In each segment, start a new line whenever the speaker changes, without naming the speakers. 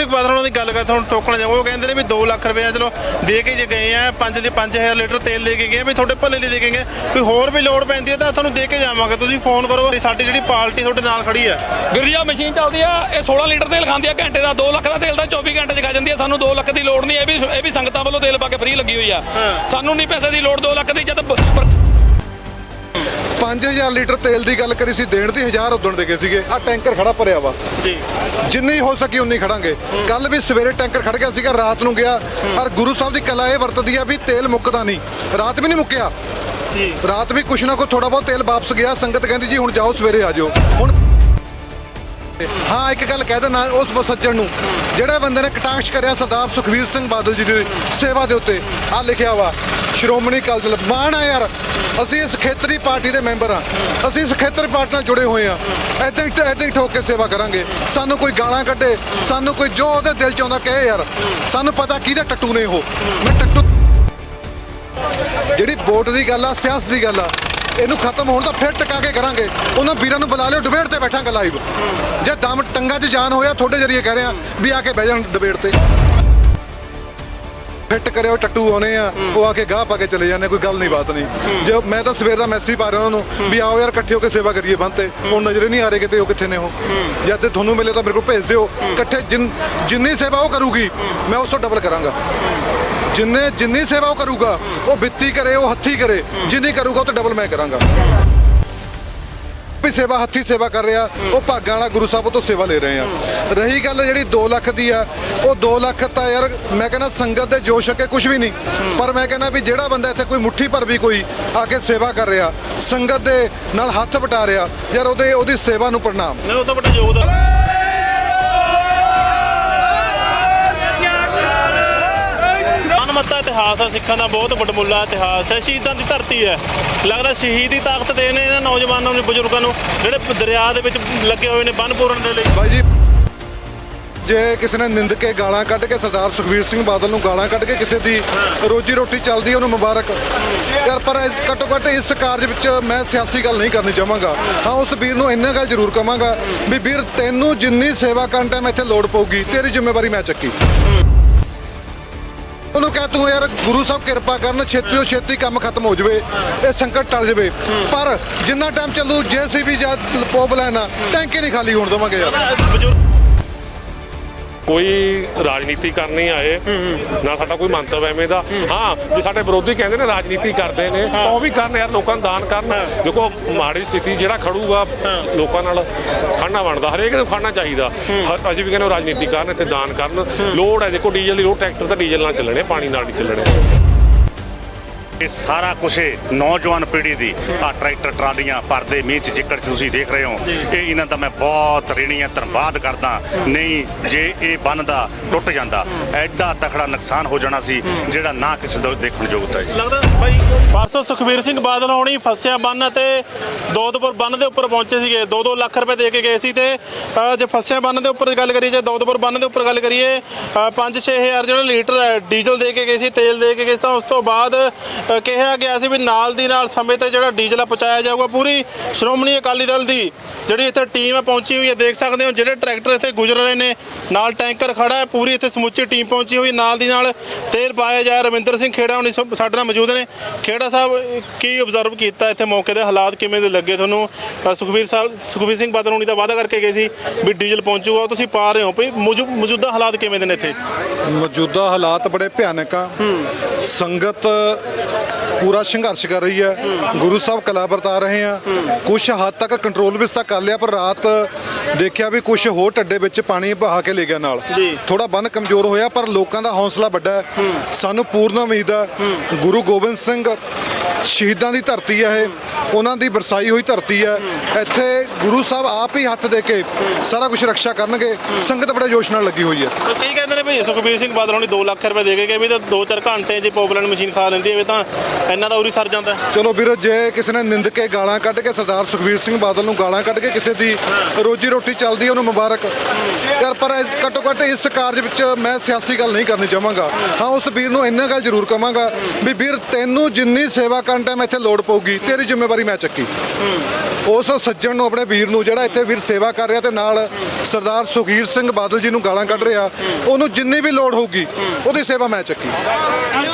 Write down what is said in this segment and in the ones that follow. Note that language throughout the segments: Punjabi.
ਸਿੰਘ ਬਾਦਲ ਉਹਨਾਂ ਦੀ ਗੱਲ ਕਰ ਤੁਹਾਨੂੰ ਟੋਕਣਾ ਚਾਹੂੰਗਾ ਉਹ ਕਹਿੰਦੇ ਨੇ ਵੀ 2 ਲੱਖ ਰੁਪਏ ਚਲੋ ਦੇ ਕੇ ਜੇ ਗਏ ਆ 5 ਦੇ 5000 ਲੀਟਰ ਤੇਲ ਦੇ ਕੇ ਗਏ ਵੀ ਤੁਹਾਡੇ ਭਲੇ ਲਈ ਦੇ ਕੇ ਗਏ ਕੋਈ ਹੋਰ ਵੀ ਲੋੜ ਪੈਂਦੀ ਹੈ ਤਾਂ ਤੁਹਾਨੂੰ ਦੇ ਕੇ ਜਾਵਾਂਗੇ। ਤੁਸੀਂ ਫੋਨ ਕਰੋ ਸਾਡੀ ਜਿਹੜੀ ਪਾਰਟੀ ਤੁਹਾਡੇ ਨਾਲ ਖੜੀ ਆ।
ਗੁਰਜੀਆ ਮਸ਼ੀਨ ਚੱਲਦੀ ਆ ਇਹ 16 ਲੀਟਰ ਤੇਲ ਖਾਂਦੀ ਆ ਘੰਟੇ ਦਾ 2 ਲੱਖ ਦਾ ਤੇਲ ਤਾਂ 24 ਘੰਟੇ ਚ ਖਾ ਜਾਂਦੀ ਆ। ਸਾਨੂੰ 2 ਲੱਖ ਦੀ ਲੋੜ ਨਹੀਂ ਇਹ ਵੀ ਇਹ ਵੀ ਸੰਗਤਾਂ ਵੱਲੋਂ ਤੇਲ ਪਾ ਕੇ ਫ੍ਰੀ ਲੱਗੀ ਹੋਈ ਆ। ਸਾਨੂੰ ਨਹੀਂ ਪੈਸੇ ਦੀ ਲੋੜ 2 ਲੱਖ ਦੀ ਜਦ
5000 ਲੀਟਰ ਤੇਲ ਦੀ ਗੱਲ ਕਰੀ ਸੀ ਦੇਣ ਦੀ 1000 ਉਦਣ ਦੇ ਗਏ ਸੀਗੇ। ਆ ਟੈਂਕਰ ਖੜਾ ਭਰਿਆ ਵਾ।
ਜੀ।
ਜਿੰਨੀ ਹੋ ਸਕੀ ਉਨੀ ਖੜਾਂਗੇ। ਕੱਲ ਵੀ ਸਵੇਰੇ ਟੈਂਕਰ ਖੜ ਗਿਆ ਸੀਗਾ ਰਾਤ ਨੂੰ ਗਿਆ। ਔਰ ਗੁਰੂ ਸਾਹਿਬ ਦੀ ਕਲਾ ਇਹ ਵਰਤਦੀ ਆ ਵੀ ਤੇਲ ਮੁੱਕਦਾ ਨਹੀਂ। ਰਾਤ ਵੀ ਨਹੀਂ ਮੁੱਕਿਆ।
ਜੀ।
ਰਾਤ ਵੀ ਕੁਛ ਨਾ ਕੁਛ ਥੋੜਾ ਬਹੁਤ ਤੇਲ ਵਾਪਸ ਗਿਆ। ਸੰਗਤ ਕਹਿੰਦੀ ਜੀ ਹੁਣ ਜਾਓ ਸਵੇਰੇ ਆ ਜਾਓ। ਹੁਣ ਹਾਂ ਇੱਕ ਗੱਲ ਕਹਿ ਦੇਣਾ ਉਸ ਸੱਜਣ ਨੂੰ। ਜਿਹੜੇ ਬੰਦੇ ਨੇ ਕਟਾਕਸ਼ ਕਰਿਆ ਸਰਦਾਰ ਸੁਖਵੀਰ ਸਿੰਘ ਬਾਦਲ ਜੀ ਦੀ ਸੇਵਾ ਦੇ ਉੱਤੇ। ਆ ਲਿਖਿਆ ਵਾ ਸ਼੍ਰੋਮਣੀ ਅਕਾਲੀ ਦਲ ਮਾਣ ਆ ਯਾਰ। ਅਸੀਂ ਇਸ ਖੇਤਰੀ ਪਾਰਟੀ ਦੇ ਮੈਂਬਰ ਆ ਅਸੀਂ ਇਸ ਖੇਤਰੀ ਪਾਰਟੀ ਨਾਲ ਜੁੜੇ ਹੋਏ ਆ ਐਦਾਂ ਹੀ ਐਦਾਂ ਹੀ ਠੋਕ ਕੇ ਸੇਵਾ ਕਰਾਂਗੇ। ਸਾਨੂੰ ਕੋਈ ਗਾਲਾਂ ਕੱਢੇ, ਸਾਨੂੰ ਕੋਈ ਜੋ ਉਹਦੇ ਦਿਲ ਚ ਆਉਂਦਾ ਕਹੇ ਯਾਰ, ਸਾਨੂੰ ਪਤਾ ਕਿਹਦੇ ਟੱਟੂ ਨੇ ਉਹ। ਮੈਂ ਟੱਟੂ ਜਿਹੜੀ ਵੋਟ ਦੀ ਗੱਲ ਆ, ਸਿਆਸਤ ਦੀ ਗੱਲ ਆ, ਇਹਨੂੰ ਖਤਮ ਹੋਣ ਤਾਂ ਫਿਰ ਟਿਕਾ ਕੇ ਕਰਾਂਗੇ। ਉਹਨਾਂ ਵੀਰਾਂ ਨੂੰ ਬੁਲਾ ਲਿਓ, ਡਿਬੇਟ ਤੇ ਬੈਠਾਂਗਾ ਲਾਈਵ ਜੇ ਦਮ ਟੰਗਾ 'ਚ ਜਾਨ ਹੋਇਆ, ਤੁਹਾਡੇ ਜਰੀਏ ਕਹਿ ਰਿਹਾ ਵੀ ਆ ਕੇ ਬਹਿ ਜਾਣ ਡਿਬੇਟ ਤੇ। ਫਿੱਟ ਕਰਿਓ ਟੱਟੂ ਆਉਨੇ ਆ ਉਹ ਆ ਕੇ ਗਾਹ ਪਾ ਕੇ ਚਲੇ ਜਾਂਦੇ ਕੋਈ ਗੱਲ ਨਹੀਂ ਬਾਤ ਨਹੀਂ। ਜੇ ਮੈਂ ਤਾਂ ਸਵੇਰ ਦਾ ਮੈਸੇਜ ਪਾ ਰਿਹਾ ਉਹਨਾਂ ਨੂੰ ਵੀ ਆਓ ਯਾਰ ਇਕੱਠੇ ਹੋ ਕੇ ਸੇਵਾ ਕਰੀਏ ਬੰਦ ਤੇ। ਹੁਣ ਨਜ਼ਰੇ ਨਹੀਂ ਆ ਰਹੇ ਕਿਤੇ ਉਹ ਕਿੱਥੇ ਨੇ ਉਹ। ਜਦ ਤੇ ਤੁਹਾਨੂੰ ਮਿਲੇ ਤਾਂ ਮੇਰੇ ਕੋਲ ਭੇਜ ਦਿਓ। ਇਕੱਠੇ ਜਿੰਨ- ਜਿੰਨੀ ਸੇਵਾ ਉਹ ਕਰੂਗੀ ਮੈਂ ਉਸ ਤੋਂ ਡਬਲ ਕਰਾਂਗਾ। ਜਿੰਨੇ ਜਿੰਨੀ ਸੇਵਾ ਉਹ ਕਰੂਗਾ ਉਹ ਵਿੱਤੀ ਕਰੇ ਉਹ ਹੱਥੀ ਕਰੇ। ਜਿੰਨੀ ਕਰੂਗਾ ਉਹ ਤੋਂ ਡਬਲ ਮੈਂ ਕਰਾਂਗਾ। ਵੀ ਸੇਵਾ ਹੱਥੀ ਸੇਵਾ ਕਰ ਰਿਹਾ ਉਹ ਭਾਗਾਂ ਵਾਲਾ ਗੁਰੂ ਸਾਹਿਬ ਤੋਂ ਸੇਵਾ ਲੈ ਰਹੇ ਆ। ਰਹੀ ਗੱਲ ਜਿਹੜੀ 2 ਲੱਖ ਦੀ ਆ ਉਹ 2 ਲੱਖ ਤਾਂ ਯਾਰ ਮੈਂ ਕਹਿੰਦਾ ਸੰਗਤ ਦੇ ਜੋਸ਼ ਅੱਗੇ ਕੁਝ ਵੀ ਨਹੀਂ। ਪਰ ਮੈਂ ਕਹਿੰਦਾ ਵੀ ਜਿਹੜਾ ਬੰਦਾ ਇੱਥੇ ਕੋਈ ਮੁੱਠੀ ਭਰ ਵੀ ਕੋਈ ਆ ਕੇ ਸੇਵਾ ਕਰ ਰਿਹਾ ਸੰਗਤ ਦੇ ਨਾਲ ਹੱਥ ਵਟਾ ਰਿਹਾ ਯਾਰ ਉਹਦੇ ਉਹਦੀ ਸੇਵਾ ਨੂੰ ਪ੍ਰਣਾਮ।
ਉਹ ਤਾਂ ਬੜਾ ਯੋਗਦਾਨ ਅਨਮਤਾ ਇਤਿਹਾਸ ਆ ਸਿੱਖਾਂ ਦਾ ਬਹੁਤ ਵਡਮੁੱਲਾ ਇਤਿਹਾਸ ਹੈ ਸ਼ਹੀਦਾਂ ਦੀ ਧਰਤੀ ਹੈ। ਲੱਗਦਾ ਸ਼ਹੀਦ ਤਾਕਤ ਦੇ ਨੇ ਇਹਨਾਂ ਨੌਜਵਾਨਾਂ ਨੂੰ ਬਜ਼ੁਰਗਾਂ ਨੂੰ ਜਿਹੜੇ ਦਰਿਆ ਦੇ ਵਿੱਚ ਲੱਗੇ ਹੋਏ ਨੇ ਬੰਨ ਪੂਰਨ ਦੇ ਲਈ।
ਬਾਈ ਜੀ ਜੇ ਕਿਸੇ ਨੇ ਨਿੰਦ ਕੇ ਗਾਲਾਂ ਕੱਢ ਕੇ ਸਰਦਾਰ ਸੁਖਵੀਰ ਸਿੰਘ ਬਾਦਲ ਨੂੰ ਗਾਲਾਂ ਕੱਢ ਕੇ ਕਿਸੇ ਦੀ ਰੋਜੀ ਰੋਟੀ ਚੱਲਦੀ ਹੈ, ਉਹਨੂੰ ਮੁਬਾਰਕ। ਯਾਰ ਪਰ ਇਸ ਘੱਟੋ ਘੱਟ ਇਸ ਕਾਰਜ ਵਿੱਚ ਮੈਂ ਸਿਆਸੀ ਗੱਲ ਨਹੀਂ ਕਰਨੀ ਚਾਹਾਂਗਾ। ਹਾਂ ਉਸ ਵੀਰ ਨੂੰ ਇੰਨਾ ਗੱਲ ਜ਼ਰੂਰ ਕਵਾਂਗਾ ਵੀ ਵੀਰ ਤੈਨੂੰ ਜਿੰਨੀ ਸੇਵਾ ਕਰਨ ਟਾਈਮ ਇੱਥੇ ਲੋੜ ਪਊਗੀ ਤੇਰੀ ਜ਼ਿੰਮੇਵਾਰੀ ਮੈਂ ਚੱਕੀ। ਉਹਨੂੰ ਕਹਿ ਤੂੰ ਯਾਰ ਗੁਰੂ ਸਾਹਿਬ ਕਿਰਪਾ ਕਰਨ ਛੇਤੀ ਛੇਤੀ ਕੰਮ ਖਤਮ ਹੋ ਜਾਵੇ, ਇਹ ਸੰਕਟ ਟਲ ਜਾਵੇ। ਪਰ ਜਿੰਨਾ ਟਾਈਮ ਚੱਲੂ ਜੇਸੀਬੀ ਜਾਂ ਪੋਪ ਲੈਣਾ ਟੈਂਕੀ ਨਹੀਂ ਖਾਲੀ ਹੋਣ ਦੇਵਾਂਗੇ ਯਾਰ।
ਕੋਈ ਰਾਜਨੀਤੀ ਕਰਨ ਨਹੀਂ ਆਏ ਨਾ ਸਾਡਾ ਕੋਈ ਮੰਤਵ ਐਵੇਂ ਦਾ। ਹਾਂ ਜੇ ਸਾਡੇ ਵਿਰੋਧੀ ਕਹਿੰਦੇ ਨੇ ਰਾਜਨੀਤੀ ਕਰਦੇ ਨੇ ਤਾਂ ਉਹ ਵੀ ਕਰਨ ਯਾਰ ਲੋਕਾਂ ਨੂੰ ਦਾਨ ਕਰਨ। ਦੇਖੋ ਮਾੜੀ ਸਥਿਤੀ ਜਿਹੜਾ ਖੜੂਗਾ ਲੋਕਾਂ ਨਾਲ ਖੜਨਾ ਬਣਦਾ ਹਰੇਕ ਨੂੰ ਖੜਨਾ ਚਾਹੀਦਾ। ਅਸੀਂ ਵੀ ਕਹਿੰਦੇ ਰਾਜਨੀਤੀ ਕਰਨ ਇੱਥੇ ਦਾਨ ਕਰਨ। ਲੋੜ ਹੈ ਦੇਖੋ ਡੀਜ਼ਲ ਦੀ ਲੋੜ ਟਰੈਕਟਰ ਤਾਂ ਡੀਜ਼ਲ ਨਾਲ ਚੱਲਣੇ ਪਾਣੀ ਨਾਲ ਨਹੀਂ ਚੱਲਣੇ।
ਇਹ ਸਾਰਾ ਕੁਝ ਨੌਜਵਾਨ ਪੀੜ੍ਹੀ ਦੀ ਆ ਟਰੈਕਟਰ ਟਰਾਲੀਆਂ ਪਰਦੇ ਮੀਂਹ ਚ ਚਿੱਕੜ ਚ ਤੁਸੀਂ ਦੇਖ ਰਹੇ ਹੋ। ਇਹ ਇਹਨਾਂ ਦਾ ਮੈਂ ਬਹੁਤ ਰੀਣੀਆਂ ਧੰਨਵਾਦ ਕਰਦਾ। ਨਹੀਂ ਜੇ ਇਹ ਬੰਨਦਾ ਟੁੱਟ ਜਾਂਦਾ ਐਡਾ ਤਕੜਾ ਨੁਕਸਾਨ ਹੋ ਜਾਣਾ ਸੀ ਜਿਹੜਾ ਨਾ ਕਿਸੇ ਦਾ ਦੇਖਣ ਯੋਗ ਤਾਂ ਜੀ
ਲੱਗਦਾ ਭਾਈ ਪਰਸੋਂ ਸੁਖਬੀਰ ਸਿੰਘ ਬਾਦਲ ਹੋਣੀ ਫਸਿਆ ਬੰਨ ਤੇ ਦੋਦਪੁਰ ਬੰਨ ਦੇ ਉੱਪਰ ਪਹੁੰਚੇ ਸੀਗੇ। 2-2 ਲੱਖ ਰੁਪਏ ਦੇ ਕੇ ਗਏ ਸੀ ਤੇ ਜੇ ਫਸਿਆ ਬੰਨ ਦੇ ਉੱਪਰ ਗੱਲ ਕਰੀਏ ਜੇ ਦੋਦਪੁਰ ਬੰਨ ਦੇ ਉੱਪਰ ਗੱਲ ਕਰੀਏ 5-6000 ਜਿਹੜਾ ਲੀਟਰ ਹੈ, ਡੀਜ਼ਲ ਦੇ ਕੇ ਗਏ ਸੀ ਤੇਲ ਦੇ ਕੇ ਗਏ ਸੀ ਤਾਂ ਉਸ ਤੋਂ ਬਾਅਦ ਕਿਹਾ ਗਿਆ ਸੀ ਵੀ ਨਾਲ ਦੀ ਨਾਲ ਸਮੇਂ ਤੇ ਜਿਹੜਾ ਡੀਜ਼ਲ ਆ ਪਹੁੰਚਾਇਆ ਜਾਊਗਾ। ਪੂਰੀ ਸ਼੍ਰੋਮਣੀ ਅਕਾਲੀ ਦਲ ਦੀ ਜਿਹੜੀ ਇੱਥੇ ਟੀਮ ਹੈ ਪਹੁੰਚੀ ਹੋਈ ਹੈ ਦੇਖ ਸਕਦੇ ਹੋ ਜਿਹੜੇ ਟਰੈਕਟਰ ਇੱਥੇ ਗੁਜ਼ਰ ਰਹੇ ਨੇ ਨਾਲ ਟੈਂਕਰ ਖੜਾ ਹੈ ਪੂਰੀ ਇੱਥੇ ਸਮੁੱਚੀ ਟੀਮ ਪਹੁੰਚੀ ਹੋਈ ਨਾਲ ਦੀ ਨਾਲ ਤੇਲ ਪਾਇਆ ਜਾ ਰਵਿੰਦਰ ਸਿੰਘ ਖੇੜਾ ਹੁਣੀ ਸਾਡੇ ਨਾਲ ਮੌਜੂਦ ਨੇ। ਖੇੜਾ ਸਾਹਿਬ ਕੀ ਆਬਜ਼ਰਵ ਕੀਤਾ ਇੱਥੇ ਮੌਕੇ ਦੇ ਹਾਲਾਤ ਕਿਵੇਂ ਦੇ ਲੱਗੇ ਤੁਹਾਨੂੰ? ਅ, ਸੁਖਬੀਰ ਸਾਹਿਬ ਸੁਖਬੀਰ ਸਿੰਘ ਬਾਦਲ ਹੁਣੀ ਤਾਂ ਵਾਅਦਾ ਕਰਕੇ ਗਏ ਸੀ ਵੀ ਡੀਜ਼ਲ ਪਹੁੰਚੂਗਾ ਤੁਸੀਂ ਪਾ ਰਹੇ ਹੋ। ਮੌਜੂ- ਮੌਜੂਦਾ ਹਾਲਾਤ ਕਿਵੇਂ ਦੇ ਨੇ ਇੱਥੇ?
ਮੌਜੂਦਾ ਹਾਲਾਤ ਬੜੇ ਭਿਆਨਕ ਆ। ਸੰਗਤ ਪੂਰਾ ਸੰਘਰਸ਼ ਕਰ ਰਹੀ ਹੈ। ਗੁਰੂ ਸਾਹਿਬ ਕਲਾ ਵਰਤਾ ਰਹੇ ਆ। ਕੁਝ ਹੱਦ ਤੱਕ ਕੰਟਰੋਲ ਵੀ ਤਾਂ ਕਰ ਲਿਆ ਪਰ ਰਾਤ ਦੇਖਿਆ ਵੀ ਕੁਝ ਹੋਰ ਟੱਡੇ ਵਿੱਚ ਪਾਣੀ ਬਹਾ ਕੇ ਲੈ ਗਿਆ ਨਾਲ। ਥੋੜਾ ਬੰਨ ਕਮਜ਼ੋਰ ਹੋਇਆ ਪਰ ਲੋਕਾਂ ਦਾ ਹੌਸਲਾ ਵੱਡਾ ਹੈ। ਸਾਨੂੰ ਪੂਰਨ ਉਮੀਦ ਹੈ। ਗੁਰੂ ਗੋਬਿੰਦ ਸਿੰਘ ਸ਼ਹੀਦਾਂ ਦੀ ਧਰਤੀ ਹੈ ਇਹ। ਉਹਨਾਂ ਦੀ ਵਰਸਾਈ ਹੋਈ ਧਰਤੀ ਹੈ ਇੱਥੇ ਗੁਰੂ ਸਾਹਿਬ ਆਪ ਹੀ ਹੱਥ ਦੇ ਕੇ ਸਾਰਾ ਕੁਝ ਰੱਖਿਆ ਕਰਨਗੇ। ਸੰਗਤ ਬੜੇ ਜੋਸ਼ ਨਾਲ ਲੱਗੀ ਹੋਈ ਹੈ
ਤੇ ਕਈ ਕਹਿੰਦੇ ਨੇ ਵੀ ਸੁਖਬੀਰ ਸਿੰਘ ਬਾਦਲ ਹੁਣੀ 2 ਲੱਖ ਰੁਪਏ ਦੇ ਕੇ ਗਏ ਵੀ ਤਾਂ 2-4 ਘੰਟੇ ਜੇ ਪੋਪਲੈਂਡ ਮਸ਼ੀਨ ਖਾ ਲੈਂਦੀ ਹੈ ਤਾਂ ਇੰਨਾ ਤਾਂ ਉਰੀ ਸਰ ਜਾਂਦਾ।
ਚਲੋ ਵੀਰ ਜੇ ਕਿਸੇ ਨੇ ਨਿੰਦ ਕੇ ਗਾਲਾਂ ਕੱਢ ਕੇ ਸਰਦਾਰ ਸੁਖਬੀਰ ਸਿੰਘ ਬਾਦਲ ਨੂੰ ਗਾਲਾਂ ਕੱਢ ਕੇ ਕਿਸੇ ਦੀ ਰੋਜੀ ਰੋਟੀ ਚੱਲਦੀ ਹੈ, ਉਹਨੂੰ ਮੁਬਾਰਕ। ਯਾਰ ਪਰ ਇਸ ਘੱਟੋ ਘੱਟ ਇਸ ਕਾਰਜ ਵਿੱਚ ਮੈਂ ਸਿਆਸੀ ਗੱਲ ਨਹੀਂ ਕਰਨੀ ਚਾਹਾਂਗਾ। ਹਾਂ ਉਸ ਵੀਰ ਨੂੰ ਇੰਨਾ ਗੱਲ ਜ਼ਰੂਰ ਕਵਾਂਗਾ ਵੀ ਵੀਰ ਤੈਨੂੰ ਜਿੰਨੀ ਸੇਵਾ ਕੰਨ ਟਾਈਮ ਇੱਥੇ ਲੋੜ ਪਊਗੀ ਤੇਰੀ ਜ਼ਿੰਮੇਵਾਰੀ ਮੈਂ ਚੱਕੀ। ਉਸ ਸੱਜਣ ਨੂੰ ਆਪਣੇ ਵੀਰ ਨੂੰ ਜਿਹੜਾ ਇੱਥੇ ਵੀਰ ਸੇਵਾ ਕਰ ਰਿਹਾ ਤੇ ਨਾਲ ਸਰਦਾਰ ਸੁਖੀਰ ਸਿੰਘ ਬਾਦਲ ਜੀ ਨੂੰ ਗਾਲਾਂ ਕੱਢ ਰਿਹਾ ਉਹਨੂੰ ਜਿੰਨੀ ਵੀ ਲੋੜ ਹੋਊਗੀ ਉਹਦੀ ਸੇਵਾ ਮੈਂ ਚੱਕੀ।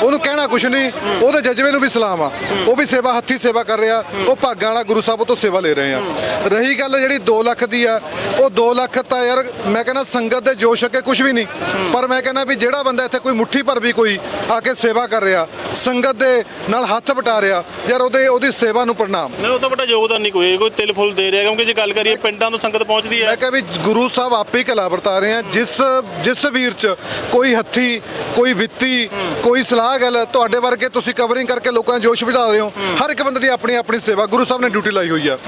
ਉਹਨੂੰ ਕਹਿਣਾ ਕੁਛ ਨਹੀਂ ਉਹਦੇ ਜਜ਼ਬੇ ਨੂੰ ਵੀ ਸਲਾਮ ਆ। ਉਹ ਵੀ ਸੇਵਾ ਹੱਥੀ ਸੇਵਾ ਕਰ ਰਿਹਾ ਉਹ ਭਾਗਾਂ ਵਾਲਾ ਗੁਰੂ ਸਾਹਿਬ ਤੋਂ ਸੇਵਾ ਲੈ ਰਹੇ ਆ। ਰਹੀ ਗੱਲ ਜਿਹੜੀ 2 ਲੱਖ ਦੀ ਆ ਉਹ 2 ਲੱਖ ਤਾਂ ਯਾਰ ਮੈਂ ਕਹਿੰਦਾ ਸੰਗਤ ਦੇ ਜੋਸ਼ ਅੱਗੇ ਕੁਝ ਵੀ ਨਹੀਂ। ਪਰ ਮੈਂ ਕਹਿੰਦਾ ਵੀ ਜਿਹੜਾ ਬੰਦਾ ਇੱਥੇ ਕੋਈ ਮੁੱਠੀ ਭਰ ਵੀ ਕੋਈ ਆ ਕੇ ਸੇਵਾ ਕਰ ਰਿਹਾ ਸੰਗਤ ਦੇ ਨਾਲ ਹੱਥ ਵਟਾ ਰਿਹਾ। ਯਾਰ ਉਹਦੇ ਉਹਦੀ ਸੇਵਾ ਨੂੰ ਪ੍ਰਣਾਮ।
ਨਹੀਂ ਉਹ ਤਾਂ ਵੱਡਾ ਯੋਗਦਾਨ ਨਹੀਂ ਕੋਈ। ਕੋਈ ਤਿਲ ਫੁੱਲ ਦੇ ਰਿਹਾ ਕਿਉਂਕਿ ਜੇ ਗੱਲ ਕਰੀਏ ਪਿੰਡਾਂ ਤੋਂ ਸੰਗਤ ਪਹੁੰਚਦੀ ਹੈ।
ਮੈਂ ਕਿਹਾ ਵੀ ਗੁਰੂ ਸਾਹਿਬ ਆਪੇ ਕਲਾ ਵਰਤਾ ਰਹੇ ਆ। ਜਿਸ ਜਿਸ ਵੀਰ ਚ ਕੋਈ ਹੱਥੀ ਕੋਈ ਵਿੱਤੀ ਕੋਈ ਸਲਾਹ ਗੱਲ ਤੁਹਾਡੇ ਵਰਗੇ ਤੁਸੀਂ ਕਵਰਿੰਗ ਕਰਕੇ ਲੋਕਾਂ ਦਾ ਜੋਸ਼ ਵਧਾ ਰਹੇ ਹੋ। ਹਰ ਇੱਕ ਬੰਦੇ ਦੀ ਆਪਣੀ ਆਪਣੀ ਸੇਵਾ। ਗੁਰੂ ਸਾਹਿਬ ਨੇ ਡਿਊਟੀ ਲਾਈ ਹੋਈ ਆ।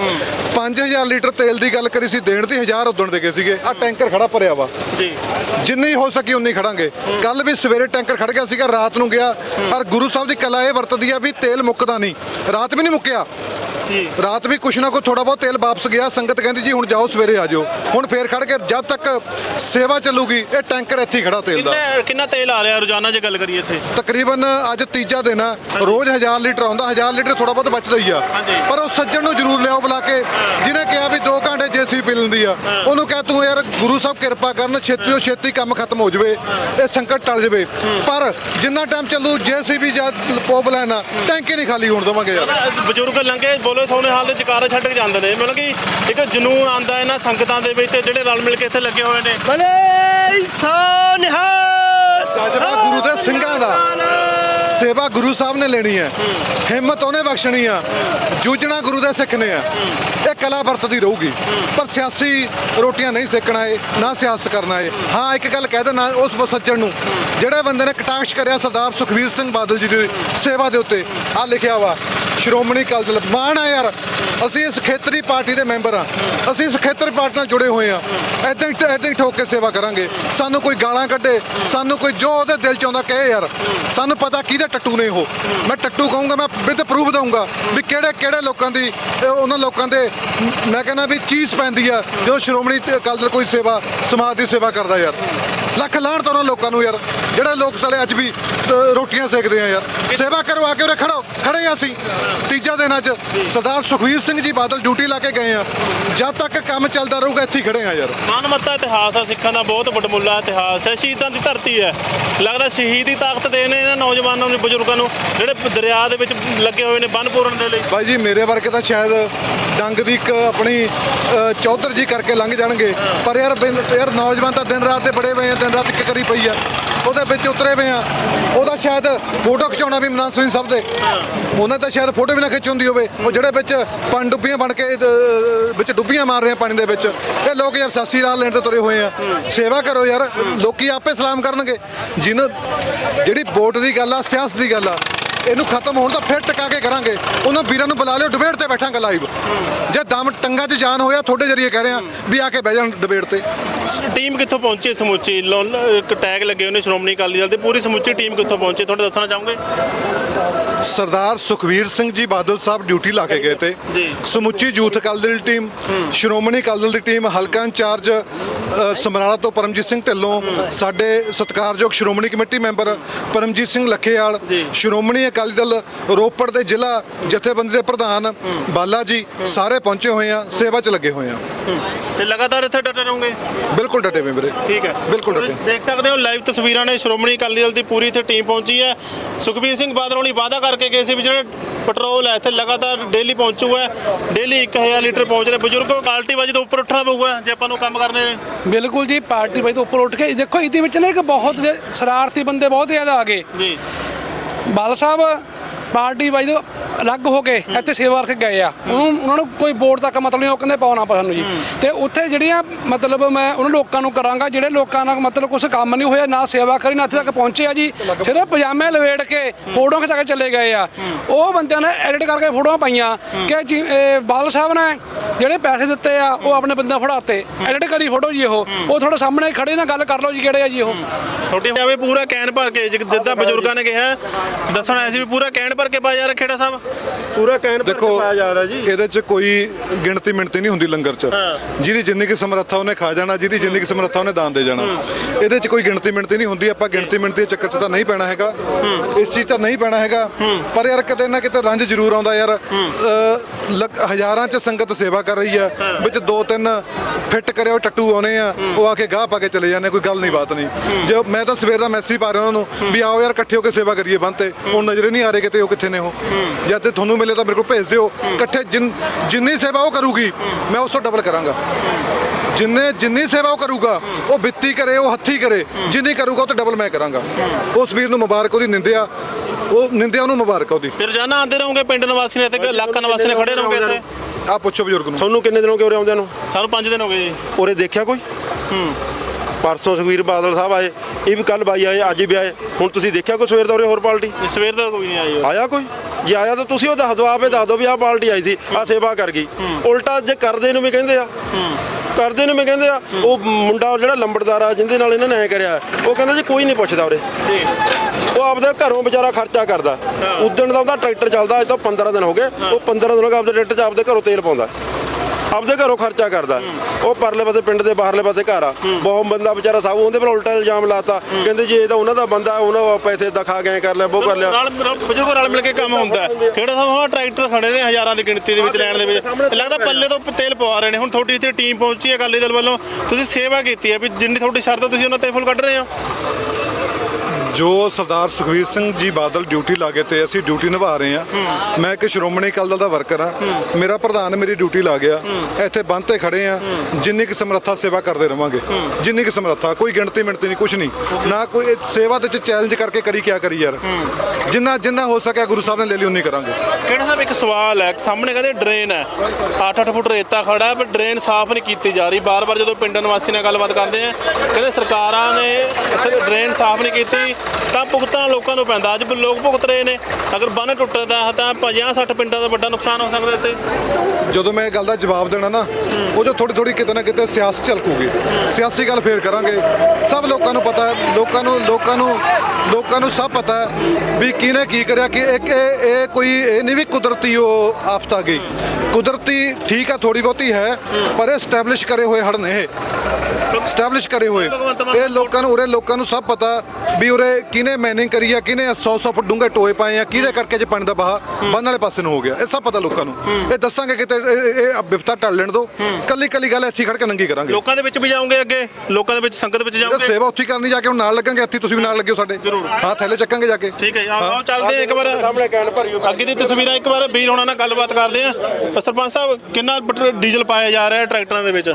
5000 ਲੀਟਰ ਤੇਲ ਦੀ ਗੱਲ ਕਰੀ ਸੀ ਦੇਣ ਦੀ 1000 ਉਦਣ ਦੇ ਗਏ ਸੀਗੇ। ਆ ਟੈਂਕਰ ਖੜਾ ਭਰਿਆ ਵਾ।
ਜੀ।
ਜਿੰਨੀ ਹੋ ਸਕੀ ਉਨੀ ਖੜਾਂਗੇ। ਕੱਲ ਵੀ ਸਵੇਰੇ ਟੈਂਕਰ ਖੜ ਗਿਆ ਸੀਗਾ ਰਾਤ ਨੂੰ ਗਿਆ। ਔਰ ਗੁਰੂ ਸਾਹਿਬ ਦੀ ਕਲਾ ਇਹ ਵਰਤਦੀ ਆ ਵੀ ਤੇਲ ਮੁੱਕਦਾ ਨਹੀਂ। ਰਾਤ ਵੀ ਨਹੀਂ ਮੁੱਕਿਆ। ਰਾਤ ਵੀ ਕੁਛ ਨਾ ਕੁਛ ਥੋੜਾ ਬਹੁਤ ਤੇਲ ਵਾਪਸ ਗਿਆ। ਸੰਗਤ ਕਹਿੰਦੀ ਜੀ ਹੁਣ ਜਾਓ ਸਵੇਰੇ ਆ ਜਾਓ ਹੁਣ ਫੇਰ ਖੜ ਕੇ ਜਦ ਤੱਕ ਸੇਵਾ ਚੱਲੂਗੀ ਇਹ ਟੈਂਕਰ ਇੱਥੇ ਹੀ ਖੜਾ ਤੇਲ ਦਾ।
ਕਿੰਨਾ ਕਿੰਨਾ ਤੇਲ ਆ ਰਿਹਾ ਰੋਜ਼ਾਨਾ ਜੇ ਗੱਲ ਕਰੀਏ ਇੱਥੇ?
ਤਕਰੀਬਨ ਅੱਜ ਤੀਜਾ ਦਿਨ ਆ। ਰੋਜ਼ 1000 ਲੀਟਰ ਆਉਂਦਾ 1000 ਲੀਟਰ ਥੋੜਾ ਬਹੁਤ ਬਚਦਾ ਹੀ ਆ।
ਹਾਂਜੀ।
ਪਰ ਉਹ ਸੱਜਣ ਨੂੰ ਜ਼ਰੂਰ ਲਿਆਓ ਬੁਲਾ ਕੇ। ਜਿਹਨੇ ਕਿਹਾ ਵੀ 2 ਘੰਟੇ ਜੇਸੀ ਪੀ ਲੈਂਦੀ ਆ ਉਹਨੂੰ ਕਹਿ ਤੂੰ ਯਾਰ ਗੁਰੂ ਸਾਹਿਬ ਕਿਰਪਾ ਕਰਨ ਛੇਤੀ ਤੋਂ ਛੇਤੀ ਕੰਮ ਖਤਮ ਹੋ ਜਾਵੇ ਇਹ ਸੰਕਟ ਟਲ ਜਾਵੇ। ਪਰ ਜਿੰਨਾ ਟਾਈਮ ਚੱਲੂ ਜੇਸੀਬੀ ਜਾਂ ਪੋਪ ਲੈਣਾ ਟੈਂਕੀ ਨਹੀਂ ਖਾਲੀ ਹੋਣ ਦੇਵਾਂਗੇ ਯਾਰ।
ਬਜ਼ੁਰਗ ਲੰਘੇ ਬੋਲੇ ਸੋਨੇ ਹਾਲ ਦੇ ਜਕਾਰੇ ਛੱਡ ਕੇ ਜਾਂਦੇ ਨੇ। ਮਤਲਬ ਕਿ ਇੱਕ ਜਨੂਨ ਆਂਦਾ ਇਹਨਾਂ ਸੰਗਤਾਂ ਦੇ ਵਿੱਚ ਜਿਹੜੇ ਰਲ ਮਿਲ ਕੇ ਇੱਥੇ ਲੱਗੇ ਹੋਏ ਨੇ।
ਬਲੇ ਸੋਨਿਹਾਲ
ਚਾਜਨਾ ਗੁਰੂ ਦੇ ਸਿੰਘਾਂ ਦਾ ਸੇਵਾ ਗੁਰੂ ਸਾਹਿਬ ਨੇ ਲੈਣੀ ਹੈ। ਹਿੰਮਤ ਉਹਨੇ ਬਖਸ਼ਣੀ ਆ। ਜੂਝਣਾ ਗੁਰੂ ਦੇ ਸਿੱਖ ਨੇ ਆ। ਇਹ ਕਲਾ ਵਰਤਦੀ ਰਹੂਗੀ। ਪਰ ਸਿਆਸੀ ਰੋਟੀਆਂ ਨਹੀਂ ਸੇਕਣਾ ਏ ਨਾ ਸਿਆਸਤ ਕਰਨਾ ਏ ਹਾਂ ਇੱਕ ਗੱਲ ਕਹਿ ਦੇਣਾ ਉਸ ਸੱਜਣ ਨੂੰ ਜਿਹੜੇ ਬੰਦੇ ਨੇ ਕਟਾਕਸ਼ ਕਰਿਆ ਸਰਦਾਰ ਸੁਖਵੀਰ ਸਿੰਘ ਬਾਦਲ ਜੀ ਦੀ ਸੇਵਾ ਦੇ ਉੱਤੇ ਆ ਲਿਖਿਆ ਵਾ ਸ਼੍ਰੋਮਣੀ ਅਕਾਲੀ ਦਲ ਮਾਣ ਆ ਯਾਰ। ਅਸੀਂ ਇਸ ਖੇਤਰੀ ਪਾਰਟੀ ਦੇ ਮੈਂਬਰ ਆ। ਅਸੀਂ ਇਸ ਖੇਤਰੀ ਪਾਰਟੀ ਨਾਲ ਜੁੜੇ ਹੋਏ ਆ। ਐਦਾਂ ਹੀ- ਐਦਾਂ ਹੀ ਠੋਕ ਕੇ ਸੇਵਾ ਕਰਾਂਗੇ। ਸਾਨੂੰ ਕੋਈ ਗਾਲਾਂ ਕੱਢੇ। ਸਾਨੂੰ ਕੋਈ ਜੋ ਉਹਦੇ ਦਿਲ ਚ ਆਉਂਦਾ ਕਹੇ ਯਾਰ। ਸਾਨੂੰ ਪਤਾ ਕਿਹਦੇ ਟੱਟੂ ਨੇ ਉਹ। ਮੈਂ ਟੱਟੂ ਕਹੂੰਗਾ, ਮੈਂ ਵਿਦ ਪ੍ਰੂਫ ਦਊਂਗਾ ਵੀ ਕਿਹੜੇ ਕਿਹੜੇ ਲੋਕਾਂ ਦੀ ਉਹਨਾਂ ਲੋਕਾਂ ਦੇ ਮੈਂ ਕਹਿੰਦਾ ਵੀ ਚੀਜ਼ ਪੈਂਦੀ ਆ, ਜਦੋਂ ਸ਼੍ਰੋਮਣੀ ਅਕਾਲੀ ਦਲ ਕੋਈ ਸੇਵਾ, ਸਮਾਜ ਦੀ ਸੇਵਾ ਕਰਦਾ ਯਾਰ। ਲੱਖ ਲਾਹਣ ਤੋਂ ਉਹਨਾਂ ਲੋਕਾਂ ਨੂੰ ਯਾਰ। ਜਿਹੜੇ ਲੋਕ ਸਾਲੇ ਅੱਜ ਵੀ ਰੋਟੀਆਂ ਸੇਕਦੇ ਆ ਯਾਰ। ਸੇਵਾ ਕਰੋ ਆ ਕੇ ਉਰੇ ਖੜੋ। ਖੜੇ ਆ ਅਸੀਂ। ਤੀਜਾ ਦਿਨ ਅੱਜ ਸਰਦਾਰ ਸੁਖਵੀਰ ਸਿੰਘ ਜੀ ਬਾਦਲ ਡਿਊਟੀ ਲਾ ਕੇ ਗਏ ਆ। ਜਦ ਤੱਕ ਕੰਮ ਚੱਲਦਾ ਰਹੂਗਾ ਇੱਥੇ ਹੀ ਖੜੇ ਆ ਯਾਰ।
ਮਾਨਵਤਾ ਇਤਿਹਾਸ ਆ ਸਿੱਖਾਂ ਦਾ ਬਹੁਤ ਵੱਡਮੁੱਲਾ ਇਤਿਹਾਸ ਹੈ। ਸ਼ਹੀਦਾਂ ਦੀ ਧਰਤੀ ਹੈ। ਲੱਗਦਾ ਸ਼ਹੀਦ ਦੀ ਤਾਕਤ ਦੇ ਨੇ ਇਹਨਾਂ ਨੌਜਵਾਨਾਂ ਨੂੰ ਬਜ਼ੁਰਗਾਂ ਨੂੰ ਜਿਹੜੇ ਦਰਿਆ ਦੇ ਵਿੱਚ ਲੱਗੇ ਹੋਏ ਨੇ ਬੰਨ ਪੂਰਨ ਦੇ ਲਈ।
ਬਾਈ ਜੀ ਮੇਰੇ ਵਰਗੇ ਤਾਂ ਸ਼ਾਇਦ ਡੰਗ ਦੀ ਇੱਕ ਆਪਣੀ ਅ, ਚੌਧਰ ਜੀ ਕਰਕੇ ਲੰਘ ਜਾਣਗੇ। ਪਰ ਯਾਰ ਬਿਨ- ਯਾਰ ਨੌਜਵਾਨ ਤਾਂ ਦਿਨ ਰਾਤ ਤੇ ਬੜੇ ਪਏ ਆ ਦਿਨ ਰਾਤ ਇੱਕ ਕਰੀ ਪਈ ਆ। ਉਹਦੇ ਵਿੱਚ ਉਤਰੇ ਪਏ ਆ। ਉਹਦਾ ਸ਼ਾਇਦ ਫੋਟੋ ਖਿਚਾਉਣਾ ਵੀ ਮਨਾਸਵੀ ਸਭ ਦੇ। ਉਹਨਾਂ ਤਾਂ ਸ਼ਾਇਦ ਫੋਟੋ ਵੀ ਨਾ ਖਿੱਚ ਹੁੰਦੀ ਹੋਵੇ। ਉਹ ਜਿਹੜੇ ਵਿੱਚ ਪਾਣੀ ਡੁੱਬੀਆਂ ਬਣ ਕੇ ਵਿੱਚ ਡੁੱਬੀਆਂ ਮਾਰ ਰਹੇ ਆ ਪਾਣੀ ਦੇ ਵਿੱਚ। ਇਹ ਲੋਕ ਯਾਰ ਸਾਸੀ ਰਾਹ ਲੈਣ ਤੇ ਤੁਰੇ ਹੋਏ ਆ। ਸੇਵਾ ਕਰੋ ਯਾਰ। ਲੋਕੀ ਆਪੇ ਸਲਾਮ ਕਰਨਗੇ। ਜਿਹਨੂੰ ਜਿਹੜੀ ਵੋਟ ਦੀ ਗੱਲ ਆ, ਸਿਆਸਤ ਦੀ ਗੱਲ ਆ ਇਹਨੂੰ ਖਤਮ ਹੋਣ ਤਾਂ ਫਿਰ ਟਿਕਾ ਕੇ ਕਰਾਂਗੇ। ਉਹਨਾਂ ਵੀਰਾਂ ਨੂੰ ਬੁਲਾ ਲਿਓ, ਡਿਬੇਟ ਤੇ ਬੈਠਾਂਗੇ ਲਾਈਵ ਜੇ ਦਮ ਟੰਗਾ 'ਚ ਜਾਨ ਹੋਇਆ, ਤੁਹਾਡੇ ਜਰੀਏ ਕਹਿ ਰਹੇ ਆ ਵੀ ਆ ਕੇ ਬਹਿ ਜਾਣ ਡਿਬੇਟ ਤੇ।
ਟੀਮ ਕਿੱਥੋਂ ਪਹੁੰਚੀ ਸਮੁੱਚੀ? ਲੋਨ ਇੱਕ ਟੈਗ ਲੱਗੇ ਹੋਏ ਸ਼੍ਰੋਮਣੀ ਅਕਾਲੀ ਦਲ ਦੇ। ਪੂਰੀ ਸਮੁੱਚੀ ਟੀਮ ਕਿੱਥੋਂ ਪਹੁੰਚੀ? ਤੁਹਾਡੇ ਦੱਸਣਾ ਚਾਹੋਗੇ?
ਸਰਦਾਰ ਸੁਖਵੀਰ ਸਿੰਘ ਜੀ ਬਾਦਲ ਸਾਹਿਬ ਡਿਊਟੀ ਲਾ ਕੇ ਗਏ ਤੇ। ਸਮੁੱਚੀ ਯੂਥ ਅਕਾਲੀ ਦਲ ਦੀ ਟੀਮ ਸ਼੍ਰੋਮਣੀ ਅਕਾਲੀ ਦਲ ਦੀ ਟੀਮ ਹਲਕਾ ਇੰਚਾਰਜ ਸਮਰਾਲਾ ਤੋਂ ਪਰਮਜੀਤ ਸਿੰਘ ਢਿੱਲੋਂ ਸਾਡੇ ਸਤਿਕਾਰਯੋਗ ਸ਼੍ਰੋਮਣੀ ਕਮੇਟੀ ਮੈਂਬਰ ਪਰਮਜੀਤ ਸਿੰਘ ਲੱਖੇਵਾਲ। ਸ਼੍ਰੋਮਣੀ ਅਕਾਲੀ ਦਲ ਰੋਪੜ ਦੇ ਜ਼ਿਲ੍ਹਾ ਜਥੇਬੰਦੀ ਦੇ ਪ੍ਰਧਾਨ ਬਾਲਾ ਜੀ ਸਾਰੇ ਪਹੁੰਚੇ ਹੋਏ ਆ ਸੇਵਾ 'ਚ ਲੱਗੇ ਹੋਏ ਆ।
ਤੇ ਲਗਾਤਾਰ ਇੱਥੇ ਡਟੇ ਰਹੋਗੇ?
ਬਿਲਕੁਲ ਡਟੇ ਹੋਏ ਵੀਰੇ।
ਠੀਕ ਹੈ।
ਬਿਲਕੁਲ ਡਟੇ।
ਦੇਖ ਸਕਦੇ ਹੋ ਲਾਈਵ ਤਸਵੀਰਾਂ ਨੇ ਸ਼੍ਰੋਮਣੀ ਅਕਾਲੀ ਦਲ ਦੀ ਪੂਰੀ ਇੱਥੇ ਟੀਮ ਪਹੁੰਚੀ ਹੈ। ਸੁਖਬੀਰ ਸਿੰਘ ਬਾਦਲ ਹੋਣੀ ਵਾਅਦਾ ਕਰਕੇ ਗਏ ਸੀ ਵੀ ਜਿਹੜੇ ਪੈਟਰੋਲ ਹੈ ਇੱਥੇ ਲਗਾਤਾਰ ਡੇਲੀ ਪਹੁੰਚੂਗਾ ਡੇਲੀ 1000 ਲੀਟਰ ਪਹੁੰਚ ਰਿਹਾ। ਬਜ਼ੁਰਗੋ ਕਾਲਟੀ ਵਜੇ ਤੋਂ ਉੱਪਰ ਉੱਠਣਾ ਪਊਗਾ ਜੇ ਆਪਾਂ ਨੂੰ ਕੰਮ ਕਰਨੇ ਨੇ।
ਬਿਲਕੁਲ ਜੀ ਪਾਰਟੀ ਵਜੇ ਤੋਂ ਉੱਪਰ ਉੱਠ ਕੇ ਦੇਖੋ ਇਹਦੇ ਵਿੱਚ ਨਾ ਇੱਕ ਬਹੁਤ ਸ਼ਰਾਰਤੀ ਬੰਦੇ ਬਹੁਤ ਜ਼ਿਆਦਾ ਆ ਗਏ।
ਜੀ।
ਬਾਲ ਸਾਹਿਬ ਪਾਰਟੀ ਤੋਂ ਅਲੱਗ ਹੋ ਕੇ ਇੱਥੇ ਸੇਵਾ ਕਰਕੇ ਗਏ ਆ। ਉਹਨੂੰ ਉਹਨਾਂ ਨੂੰ ਕੋਈ ਵੋਟ ਤੱਕ ਮਤਲਬ ਨਹੀਂ ਉਹ ਕਹਿੰਦੇ ਪਾਉਣਾ ਪਾ ਸਾਨੂੰ ਜੀ। ਤੇ ਉੱਥੇ ਜਿਹੜੀਆਂ ਮਤਲਬ ਮੈਂ ਉਹਨਾਂ ਲੋਕਾਂ ਨੂੰ ਕਰਾਂਗਾ ਜਿਹੜੇ ਲੋਕਾਂ ਨਾਲ ਮਤਲਬ ਕੁਝ ਕੰਮ ਨਹੀਂ ਹੋਇਆ ਨਾ ਸੇਵਾ ਕਰੀ ਨਾ ਇੱਥੇ ਤੱਕ ਪਹੁੰਚੇ ਆ ਜੀ। ਸਿਰਫ ਪਜਾਮੇ ਲਵੇੜ ਕੇ ਫੋਟੋਆਂ ਖਿਚਾ ਕੇ ਚਲੇ ਗਏ ਆ। ਉਹ ਬੰਦਿਆਂ ਨੇ ਐਡਿਟ ਕਰਕੇ ਫੋਟੋਆਂ ਪਾਈਆਂ ਕਿ ਬਾਦਲ ਸਾਹਿਬ ਨੇ ਜਿਹੜੇ ਪੈਸੇ ਦਿੱਤੇ ਆ ਉਹ ਆਪਣੇ ਬੰਦਾ ਫੜਾਤੇ। ਐਡਿਟ ਕਰੀ ਫੋਟੋ ਜੀ ਉਹ। ਉਹ ਥੋੜਾ ਸਾਹਮਣੇ ਖੜੇ ਨਾ ਗੱਲ ਕਰ ਲਓ ਜੀ ਕਿਹੜੇ ਆ ਜੀ ਉਹ।
ਛੋਟੀ ਜਾਵੇ ਪੂਰਾ ਕੈਨ ਭਰ ਕੇ ਜਿ- ਜਿੱਦਾਂ ਬਜ਼ੁਰਗਾਂ ਨੇ ਕਿਹਾ ਦੱਸਣਾ ਐ ਸੀ ਵੀ ਪੂਰਾ ਕੈਨ ਭਰ ਕੇ ਪਾਇਆ ਜਾ ਰਿਹਾ ਖੇੜਾ ਸਾਹਿਬ? ਪੂਰਾ ਕੈਨ
ਦੇਖੋ ਇਹਦੇ 'ਚ ਕੋਈ ਗਿਣਤੀ ਮਿਣਤੀ ਨਹੀਂ ਹੁੰਦੀ ਲੰਗਰ 'ਚ। ਜਿਹਦੀ ਜਿੰਨੀ ਕੀ ਸਮਰੱਥਾ ਉਹਨੇ ਖਾ ਜਾਣਾ ਜਿਹਦੀ ਜਿੰਨੀ ਕੀ ਸਮਰੱਥਾ ਉਹਨੇ ਦਾਨ ਦੇ ਜਾਣਾ। ਇਹਦੇ 'ਚ ਕੋਈ ਗਿਣਤੀ ਮਿਣਤੀ ਨਹੀਂ ਹੁੰਦੀ ਆਪਾਂ ਗਿਣਤੀ ਮਿਣਤੀ ਦੇ ਚੱਕਰ 'ਚ ਤਾਂ ਨਹੀਂ ਪੈਣਾ ਹੈਗਾ। ਇਸ ਚੀਜ਼ ਤਾਂ ਨਹੀਂ ਪੈਣਾ ਹੈਗਾ। ਪਰ ਯਾਰ ਕਿਤੇ ਨਾ ਕਿਤੇ ਰੰਜ ਜ਼ਰੂਰ ਆਉਂਦਾ ਯਾਰ। ਲੱਖ- ਹਜ਼ਾਰਾਂ 'ਚ ਸੰਗਤ ਸੇਵਾ ਕਰ ਰਹੀ ਹੈ ਵਿੱਚ ਦੋ ਤਿੰਨ ਫਿੱਟ ਕਰਿਆ ਹੋਏ ਟੱਟੂ ਆਉਣੇ ਆ, ਉਹ ਆ ਕੇ ਗਾਹ ਪਾ ਕੇ ਚਲੇ ਜਾਂਦੇ ਕੋਈ ਗੱਲ ਨਹੀਂ, ਬਾਤ ਨਹੀਂ। ਜੇ ਮੈਂ ਤਾਂ ਸਵੇਰ ਦਾ ਮੈਸੇਜ ਪਾ ਰਿਹਾ ਉਹਨਾਂ ਨੂੰ ਵੀ ਆਓ ਯਾਰ, ਇਕੱਠੇ ਹੋ ਕੇ ਸੇਵਾ ਕਰੀਏ ਬੰਦ ਤੇ। ਉਹ ਨਜ਼ਰੇ ਨਹੀਂ ਆ ਰਹੇ ਕਿਤੇ ਉਹ ਕਿੱਥੇ ਨੇ ਉਹ। ਜਾਂ ਤੇ ਤੁਹਾਨੂੰ ਮਿਲੇ ਤਾਂ ਮੇਰੇ ਕੋਲ ਭੇਜ ਦਿਓ। ਇਕੱਠੇ ਜਿੰਨ- ਜਿੰਨੀ ਸੇਵਾ ਉਹ ਕਰੂਗੀ, ਮੈਂ ਉਸ ਤੋਂ ਡਬਲ ਕਰਾਂਗਾ। ਜਿੰਨੇ ਜਿੰਨੀ ਸੇਵਾ ਉਹ ਕਰੂਗਾ ਉਹ ਵਿੱਤੀ ਕਰੇ ਉਹ ਹੱਥੀ ਕਰੇ ਜਿੰਨੀ ਕਰੂਗਾ ਉਹ ਤੇ ਡਬਲ ਮੈਂ ਕਰਾਂਗਾ। ਉਸ ਵੀਰ ਨੂੰ ਮੁਬਾਰਕ ਉਹਦੀ ਨਿੰਦਿਆ ਉਹ ਨਿੰਦਿਆ ਉਹਨੂੰ ਮੁਬਾਰਕ ਉਹਦੀ।
ਤੇ ਰੋਜ਼ਾਨਾ ਆਉਂਦੇ ਰਹੋਗੇ ਪਿੰਡ ਨਿਵਾਸੀ ਨੇ ਤੇ ਇਲਾਕਾ ਨਿਵਾਸੀ ਨੇ ਖੜੇ ਰਹੋਗੇ ਇੱਥੇ?
ਆ ਪੁੱਛੋ ਬਜ਼ੁਰਗ ਨੂੰ।
ਤੁਹਾਨੂੰ ਕਿੰਨੇ ਦਿਨ ਹੋ ਗਏ ਉਰੇ ਆਉਂਦਿਆਂ ਨੂੰ?
ਸਾਨੂੰ 5 ਦਿਨ ਹੋ ਗਏ ਜੀ।
ਉਰੇ ਦੇਖਿਆ ਕੋਈ? ਪਰਸੋਂ ਸੁਖਵੀਰ ਬਾਦਲ ਸਾਹਿਬ ਆਏ ਇਹ ਵੀ ਕੱਲ ਬਾਈ ਆਏ ਅੱਜ ਵੀ ਆਏ। ਹੁਣ ਤੁਸੀਂ ਦੇਖਿਆ ਕੋਈ ਸਵੇਰ ਦਾ ਉਰੇ ਹੋਰ ਪਾਰਟੀ?
ਇਹ ਸਵੇਰ ਦਾ ਕੋਈ ਨਹੀਂ ਆਈ
ਆਇਆ ਕੋਈ? ਜੇ ਆਇਆ ਤਾਂ ਤੁਸੀਂ ਉਹ ਦੱਸ ਦਿਓ ਆਪੇ ਦੱਸ ਦਿਓ ਵੀ ਆਹ ਪਾਰਟੀ ਆਈ ਸੀ ਆਹ ਸੇਵਾ ਕਰ ਗਈ। ਉਲਟਾ ਜੇ ਕਰਦੇ ਨੂੰ ਵੀ ਕਹਿੰਦੇ ਆ। ਕਰਦੇ ਨੂੰ ਵੀ ਕਹਿੰਦੇ ਆ ਉਹ ਮੁੰਡਾ ਜਿਹੜਾ ਲੰਬੜਦਾਰ ਆ ਜਿੰਦੇ ਨਾਲ ਇਹਨਾਂ ਨੇ ਐ ਕਰਿਆ ਉਹ ਕਹਿੰਦਾ ਜੀ ਕੋਈ ਨਹੀਂ ਪੁੱਛਦਾ ਉਰੇ। ਉਹ ਆਪਦੇ ਘਰੋਂ ਵਿਚਾਰਾ ਖਰਚਾ ਕਰਦਾ। ਉਦਣ ਦਾ ਉਹਦਾ ਟਰੈਕਟਰ ਚੱਲਦਾ ਅੱਜ ਤੋਂ 15 ਦਿਨ ਹੋ ਗਏ ਉਹ 15 ਦਿਨ ਹੋ ਗਏ ਆਪਦੇ ਟਰੈਕਟਰ 'ਚ ਆਪਦੇ ਘਰੋਂ ਤੇਲ ਪਾਉਂਦਾ। ਆਪਦੇ ਘਰੋਂ ਖਰਚਾ ਕਰਦਾ। ਉਹ ਪਰਲੇ ਪਾਸੇ ਪਿੰਡ ਦੇ ਬਾਹਰਲੇ ਪਾਸੇ ਘਰ ਆ। ਬਹੁਤ ਬੰਦਾ ਵਿਚਾਰਾ ਸਾਊ ਉਹਦੇ ਪਰ ਉਲਟਾ ਇਲਜ਼ਾਮ ਲਾਤਾ। ਕਹਿੰਦੇ ਜੀ ਇਹ ਤਾਂ ਉਹਨਾਂ ਦਾ ਬੰਦਾ ਉਹਨਾਂ ਉਹ ਪੈਸੇ ਦਿਖਾ ਗਏ ਕਰ ਲਿਆ ਉਹ ਕਰ ਲਿਆ।
ਨਾਲ ਬਜ਼ੁਰਗ ਨਾਲ ਮਿਲ ਕੇ ਕੰਮ ਹੁੰਦਾ। ਕਿਹੜੇ ਹਾਂ ਟਰੈਕਟਰ ਖੜੇ ਨੇ ਹਜ਼ਾਰਾਂ ਦੀ ਗਿਣਤੀ ਦੇ ਵਿੱਚ ਲੈਣ ਦੇ ਵਿੱਚ। ਲੱਗਦਾ ਪੱਲੇ ਤੋਂ ਤੇਲ ਪਵਾ ਰਹੇ ਨੇ। ਹੁਣ ਤੁਹਾਡੀ ਇੱਥੇ ਟੀਮ ਪਹੁੰਚੀ ਹੈ ਅਕਾਲੀ ਦਲ ਵੱਲੋਂ ਤੁਸੀਂ ਸੇਵਾ ਕੀਤੀ ਹੈ ਵੀ ਜਿੰਨੀ ਤੁਹਾਡੀ ਸ਼ਰਤ ਤੁਸੀਂ ਉਹਨਾਂ ਤੇ ਫੁੱਲ ਕੱਢ ਰਹੇ ਹੋ?
ਜੋ ਸਰਦਾਰ ਸੁਖਵੀਰ ਸਿੰਘ ਜੀ ਬਾਦਲ ਡਿਊਟੀ ਲਾਗੇ ਤੇ ਅਸੀਂ ਡਿਊਟੀ ਨਿਭਾ ਰਹੇ ਹਾਂ। ਮੈਂ ਇੱਕ ਸ਼੍ਰੋਮਣੀ ਅਕਾਲੀ ਦਲ ਦਾ ਵਰਕਰ ਹਾਂ। ਮੇਰਾ ਪ੍ਰਧਾਨ ਮੇਰੀ ਡਿਊਟੀ ਲਾ ਗਿਆ। ਇੱਥੇ ਬੰਦ ਤੇ ਖੜੇ ਆ ਜਿੰਨੀ ਕਿ ਸਮਰੱਥਾ ਸੇਵਾ ਕਰਦੇ ਰਵਾਂਗੇ। ਜਿੰਨੀ ਕਿ ਸਮਰੱਥਾ, ਕੋਈ ਗਿਣਤੀ ਮਿਣਤੀ ਨਹੀਂ ਕੁਝ ਨਹੀਂ। ਨਾ ਕੋਈ ਸੇਵਾ ਦੇ ਵਿੱਚ ਚੈਲੰਜ ਕਰਕੇ ਕਰੀ ਕਿਆ ਕਰੀ ਯਾਰ। ਜਿੰਨਾ ਜਿੰਨਾ ਹੋ ਸਕਿਆ ਗੁਰੂ ਸਾਹਿਬ ਨੇ ਲੈ ਲਈ, ਉਨੀ ਕਰਾਂਗੇ।
ਕਿਹੜਾ ਸਾਹਿਬ ਇੱਕ ਸਵਾਲ ਹੈ, ਸਾਹਮਣੇ ਕਹਿੰਦੇ ਡਰੇਨ ਹੈ। 8-8 ਫੁੱਟ ਰੇਤਾ ਖੜਾ ਹੈ ਪਰ ਡਰੇਨ ਸਾਫ਼ ਨਹੀਂ ਕੀਤੀ ਜਾ ਰਹੀ। ਬਾਰ-ਬਾਰ ਜਦੋਂ ਪਿੰਡ ਨਿਵਾਸੀ ਨਾਲ ਗੱਲਬਾਤ ਕਰਦੇ ਆ, ਕਹਿੰਦੇ ਸਰਕਾਰਾਂ ਨੇ ਡਰੇਨ ਸਾਫ਼ ਨਹੀਂ ਕੀਤੀ, ਤਾਂ ਭੁਗਤਣਾ ਲੋਕਾਂ ਨੂੰ ਪੈਂਦਾ। ਅੱਜ ਲੋਕ ਭੁਗਤ ਰਹੇ ਨੇ। ਅਗਰ ਬੰਨ ਟੁੱਟਦਾ ਤਾਂ 50-60 ਪਿੰਡਾਂ ਦਾ ਵੱਡਾ ਨੁਕਸਾਨ ਹੋ ਸਕਦਾ ਇੱਥੇ।
ਜਦੋਂ ਮੈਂ ਇਹ ਗੱਲ ਦਾ ਜਵਾਬ ਦੇਣਾ ਨਾ, ਉਹ ਜੋ ਥੋੜੀ ਥੋੜੀ ਕਿਤੇ ਨਾ ਕਿਤੇ ਸਿਆਸਤ ਝਲਕੂਗੀ। ਸਿਆਸੀ ਗੱਲ ਫੇਰ ਕਰਾਂਗੇ। ਸਭ ਲੋਕਾਂ ਨੂੰ ਪਤਾ ਲੋਕਾਂ ਨੂੰ ਲੋਕਾਂ ਨੂੰ ਲੋਕਾਂ ਨੂੰ ਸਭ ਪਤਾ ਵੀ ਕਿਹਨੇ ਕੀ ਕਰਿਆ, ਕਿ ਇੱਕ ਇਹ ਇਹ ਕੋਈ, ਇਹ ਨਹੀਂ ਵੀ ਕੁਦਰਤੀ ਉਹ ਆਫਤ ਆ ਗਈ। ਕੁਦਰਤੀ ਠੀਕ ਆ ਥੋੜੀ ਬਹੁਤੀ ਹੈ ਪਰ ਇਹ ਸਟੈਬਲਿਸ਼ ਕਰੇ ਹੋਏ ਹੜ ਨੇ ਇਹ। ਸਟੈਬਲਿਸ਼ ਕਰੇ ਹੋਏ। ਇਹ ਲੋਕਾਂ ਨੂੰ ਉਰੇ ਲੋਕਾਂ ਨੂੰ ਸਭ ਪਤਾ ਵੀ ਉਰੇ ਕਿਹਨੇ ਮੈਨਿੰਗ ਕਰੀ ਆ ਕਿਹਨੇ 100 100 ਫੁੱਟ ਡੂੰਘੇ ਟੋਏ ਪਾਏ ਆ ਕਿਹਦੇ ਕਰਕੇ ਜੇ ਪਾਣੀ ਦਾ ਬਹਾ ਬੰਨ ਵਾਲੇ ਪਾਸੇ ਨੂੰ ਹੋ ਗਿਆ। ਇਹ ਸਭ ਪਤਾ ਲੋਕਾਂ ਨੂੰ। ਇਹ ਦੱਸਾਂਗੇ ਕਿਤੇ ਇਹ- ਬਿਪਤਾ ਟੱਲ ਲੈਣ ਦੋ ਕੱਲੀ ਕੱਲੀ ਗੱਲ ਇੱਥੇ ਖੜ ਕੇ ਨੰਗੀ ਕਰਾਂਗੇ।
ਲੋਕਾਂ ਦੇ ਵਿੱਚ ਵੀ ਜਾਓਗੇ ਅੱਗੇ? ਲੋਕਾਂ ਦੇ ਵਿੱਚ ਸੰਗਤ ਵਿੱਚ ਜਾਓਗੇ?
ਸੇਵਾ ਉੱਥੇ ਕਰਨੀ ਜਾ ਕੇ ਹੁਣ ਨਾਲ ਲੱਗਾਂਗੇ ਇੱਥੇ ਤੁਸੀਂ ਵੀ ਨਾਲ ਲੱਗਿਓ ਸਾਡੇ। ਹਾਂ ਥੈਲੇ ਚੱਕਾਂਗੇ ਜਾ ਕੇ।
ਠੀਕ ਹੈ ਆਓ ਚੱਲਦੇ ਇੱਕ ਵਾਰ।
ਸਾਹਮਣੇ ਕੈਨ ਭਰੀ
ਅੱਗੇ ਦੀ ਤਸਵੀਰਾਂ ਇੱਕ ਵਾਰ ਵੀਰ ਹੋਣਾ ਨਾਲ ਗੱਲਬਾਤ ਕਰਦੇ ਆ ਸਰਪੰਚ ਸਾਹਿਬ ਕਿੰਨਾ ਲੀਟਰ ਡੀਜ਼ਲ ਪਾਇਆ ਜਾ ਰਿਹਾ ਹੈ ਟਰੈਕਟਰਾਂ ਦੇ ਵਿੱਚ?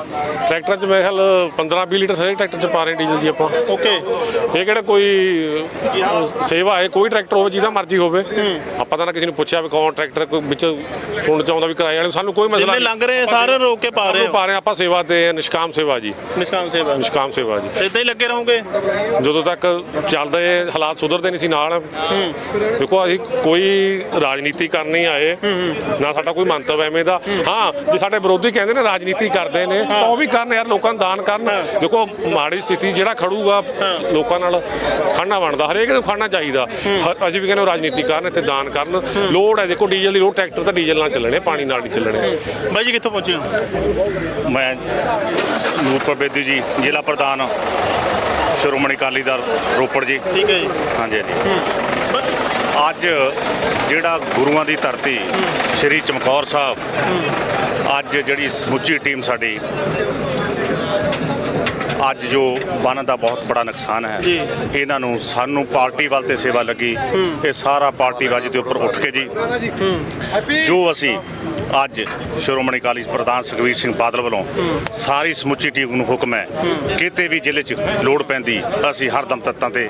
ਟਰੈਕਟਰ 'ਚ ਮੇਰੇ ਖਿਆਲ 15-20 ਲੀਟਰ ਸਾਰੇ ਟਰੈਕਟਰ 'ਚ ਪਾ ਰਹੇ ਡੀਜ਼ਲ ਜੀ ਆਪਾਂ।
ਓਕੇ।
ਇਹ ਕਿਹੜਾ ਕੋਈ ਅਹ, ਸੇਵਾ ਹੈ ਕੋਈ ਟਰੈਕਟਰ ਹੋਵੇ ਜਿਹਦਾ ਮਰਜ਼ੀ ਹੋਵੇ। ਆਪਾਂ ਤਾਂ ਨਾ ਕਿਸੇ ਨੂੰ ਪੁੱਛਿਆ ਵੀ ਕੌਣ ਟਰੈਕਟਰ ਕੋਈ ਵਿੱਚ ਹੁਣ ਚਾਹੁੰਦਾ ਵੀ ਕਿਰਾਏ ਵਾਲੇ ਸਾਨੂੰ ਕੋਈ ਮਸਲਾ
ਜਿੰਨੇ
ਨਹੀਂ।
ਲੰਘ ਰਹੇ ਸਾਰੇ ਰੋਕ ਕੇ ਪਾ ਰਹੇ ਹੋ?
ਪਾ ਰਹੇ ਹਾਂ, ਆਪਾਂ ਸੇਵਾ ਤੇ ਨਿਸ਼ਕਾਮ ਸੇਵਾ ਜੀ।
ਨਿਸ਼ਕਾਮ ਸੇਵਾ।
ਨਿਸ਼ਕਾਮ ਸੇਵਾ ਜੀ।
ਇਦਾਂ ਹੀ ਲੱਗੇ ਰਹੋਗੇ?
ਜਦੋਂ ਤੱਕ ਚੱਲਦੇ ਹਾਲਾਤ ਸੁਧਰਦੇ ਨਹੀਂ ਸੀ ਨਾਲ ਦੇਖੋ ਅਸੀਂ ਕੋਈ ਰਾਜਨੀਤੀ ਕਰਨ ਨਹੀਂ ਆਏ ਨਾ ਸਾਡਾ ਕੋਈ ਮੰਤਵ ਐਵੇਂ ਦਾ। ਹਾਂ। ਜੇ ਸਾਡੇ ਵਿਰੋਧੀ ਕਹਿੰਦੇ ਨੇ ਰਾਜਨੀਤੀ ਕਰਦੇ ਨੇ ਤਾਂ ਉਹ ਵੀ ਕਰਨ ਯਾਰ ਲੋਕਾਂ ਨੂੰ ਦਾਨ ਕਰਨ। ਦੇਖੋ ਮਾੜੀ ਸਥਿਤੀ ਜਿਹੜਾ ਖੜੂਗਾ ਲੋਕਾਂ ਨਾਲ ਖੜਨਾ ਬਣਦਾ ਹਰੇਕ ਨੂੰ ਖੜਨਾ ਚਾਹੀਦਾ। ਅਸੀਂ ਵੀ ਕਹਿੰਦੇ ਹਾਂ ਰਾਜਨੀਤੀ ਕਰਨ ਇੱਥੇ ਦਾਨ ਕਰਨ। ਲੋੜ ਹੈ ਦੇਖੋ ਡੀਜ਼ਲ ਦੀ ਲੋੜ ਟਰੈਕਟਰ ਤਾਂ ਡੀਜ਼ਲ ਨਾਲ ਚੱਲਣੇ ਪਾਣੀ ਨਾਲ ਨਹੀਂ ਚੱਲਣੇ।
ਬਾਈ ਜੀ ਕਿੱਥੋਂ ਪਹੁੰਚੇ ਹੋ?
ਮੈਂ ਨੂਰਪੁਰ ਬੇਦੀ ਜੀ ਜ਼ਿਲ੍ਹਾ ਪ੍ਰਧਾਨ ਸ਼੍ਰੋਮਣੀ ਅਕਾਲੀ ਦਲ ਰੋਪੜ ਜੀ।
ਠੀਕ ਹੈ ਜੀ।
ਹਾਂਜੀ ਹਾਂਜੀ। ਅੱਜ ਜਿਹੜਾ ਗੁਰੂਆਂ ਦੀ ਧਰਤੀ ਸ੍ਰੀ ਚਮਕੌਰ ਸਾਹਿਬ ਅੱਜ ਜਿਹੜੀ ਸਮੁੱਚੀ ਟੀਮ ਸਾਡੀ ਅੱਜ ਜੋ ਬੰਨ ਦਾ ਬਹੁਤ ਬੜਾ ਨੁਕਸਾਨ ਹੈ। ਇਹਨਾਂ ਨੂੰ ਸਾਨੂੰ ਪਾਰਟੀ ਵੱਲ ਤੇ ਸੇਵਾ ਲੱਗੀ। ਇਹ ਸਾਰਾ ਪਾਰਟੀ ਵਾਜੀ ਦੇ ਉੱਪਰ ਉੱਠ ਕੇ ਜੀ। ਜੋ ਅਸੀਂ ਅੱਜ ਸ਼੍ਰੋਮਣੀ ਅਕਾਲੀ ਪ੍ਰਧਾਨ ਸੁਖਬੀਰ ਸਿੰਘ ਬਾਦਲ ਵੱਲੋਂ ਸਾਰੀ ਸਮੁੱਚੀ ਟੀਮ ਨੂੰ ਹੁਕਮ ਹੈ ਕਿਤੇ ਵੀ ਜ਼ਿਲ੍ਹੇ 'ਚ ਲੋੜ ਪੈਂਦੀ ਅਸੀਂ ਹਰਦਮ ਤੱਤਾਂ ਤੇ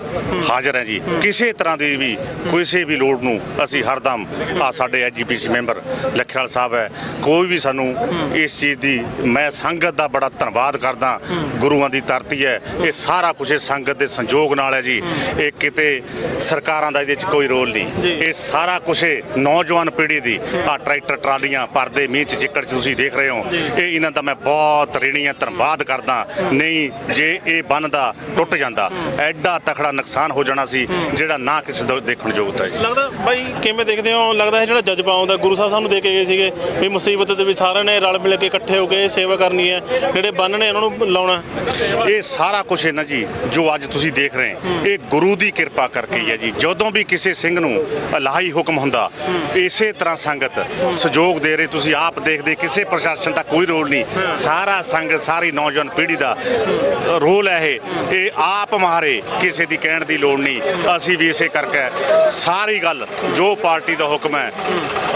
ਹਾਜ਼ਰ ਹਾਂ ਜੀ। ਕਿਸੇ ਤਰ੍ਹਾਂ ਦੀ ਵੀ ਕਿਸੇ ਵੀ ਲੋੜ ਨੂੰ ਅਸੀਂ ਹਰਦਮ ਆ ਸਾਡੇ ਐਜੀਪੀਸੀ ਮੈਂਬਰ ਲੱਖੇਵਾਲ ਸਾਹਿਬ ਹੈ ਕੋਈ ਵੀ ਸਾਨੂੰ ਇਸ ਚੀਜ਼ ਦੀ ਮੈਂ ਸੰਗਤ ਦਾ ਬੜਾ ਧੰਨਵਾਦ ਕਰਦਾ ਗੁਰੂਆਂ ਦੀ ਧਰਤੀ ਹੈ ਇਹ ਸਾਰਾ ਕੁਝ ਇਹ ਸੰਗਤ ਦੇ ਸੰਯੋਗ ਨਾਲ ਹੈ ਜੀ। ਇਹ ਕਿਤੇ ਸਰਕਾਰਾਂ ਦਾ ਇਹਦੇ 'ਚ ਕੋਈ ਰੋਲ ਨਹੀਂ। ਇਹ ਸਾਰਾ ਕੁਝ ਨੌਜਵਾਨ ਪੀੜ੍ਹੀ ਦੀ ਆ ਟਰੈਕਟਰ ਟਰਾਲੀਆਂ ਭਰਦੇ ਮੀਂਹ ਚ ਚਿੱਕੜ ਚ ਤੁਸੀਂ ਦੇਖ ਰਹੇ ਹੋ ਇਹ ਇਹਨਾਂ ਦਾ ਮੈਂ ਬਹੁਤ ਰਿਣੀ ਆ ਧੰਨਵਾਦ ਕਰਦਾ। ਨਹੀਂ ਜੇ ਇਹ ਬੰਨ ਦਾ ਟੁੱਟ ਜਾਂਦਾ। ਐਡਾ ਤਖੜਾ ਨੁਕਸਾਨ ਹੋ ਜਾਣਾ ਸੀ ਜਿਹੜਾ ਨਾ ਕਿਸੇ ਦਾ ਦੇਖਣ ਯੋਗ ਤਾਂ
ਲੱਗਦਾ ਬਾਈ ਕਿਵੇਂ ਦੇਖਦੇ ਹੋ? ਲੱਗਦਾ ਹੈ ਜਿਹੜਾ ਜਜ਼ਬਾ ਆਉਂਦਾ ਗੁਰੂ ਸਾਹਿਬ ਸਾਨੂੰ ਦੇ ਕੇ ਗਏ ਸੀਗੇ ਵੀ ਮੁਸੀਬਤ ਤੇ ਵੀ ਸਾਰਿਆਂ ਨੇ ਰਲ ਮਿਲ ਕੇ ਇਕੱਠੇ ਹੋ ਕੇ ਸੇਵਾ ਕਰਨੀ ਹੈ ਜਿਹੜੇ ਬੰਨ ਨੇ ਉਹਨਾਂ ਨੂੰ ਲਾਉਣਾ।
ਇਹ ਸਾਰਾ ਕੁਝ ਹੈ ਨਾ ਜੀ ਜੋ ਅੱਜ ਤੁਸੀਂ ਦੇਖ ਰਹੇ ਇਹ ਗੁਰੂ ਦੀ ਕਿਰਪਾ ਕਰਕੇ ਹੀ ਹੈ ਜੀ। ਜਦੋਂ ਵੀ ਕਿਸੇ ਸਿੰਘ ਨੂੰ ਇਲਾਹੀ ਹੁਕਮ ਹੁੰਦਾ ਇਸੇ ਤਰ੍ਹਾਂ ਸੰਗਤ ਸਹਿਯੋਗ ਦੇ ਰਹੇ ਤੁਸੀਂ ਆਪ ਦੇਖਦੇ ਕਿਸੇ ਪ੍ਰਸ਼ਾਸਨ ਦਾ ਕੋਈ ਰੋਲ ਨਹੀਂ। ਸਾਰਾ ਸੰਗ ਸਾਰੀ ਨੌਜਵਾਨ ਪੀੜ੍ਹੀ ਦਾ ਰੋਲ ਹੈ ਇਹ। ਇਹ ਆਪ ਮਾਰੇ ਕਿਸੇ ਦੀ ਕਹਿਣ ਦੀ ਲੋੜ ਨਹੀਂ। ਅਸੀਂ ਵੀ ਇਸੇ ਕਰਕੇ ਸਾਰੀ ਗੱਲ ਜੋ ਪਾਰਟੀ ਦਾ ਹੁਕਮ ਹੈ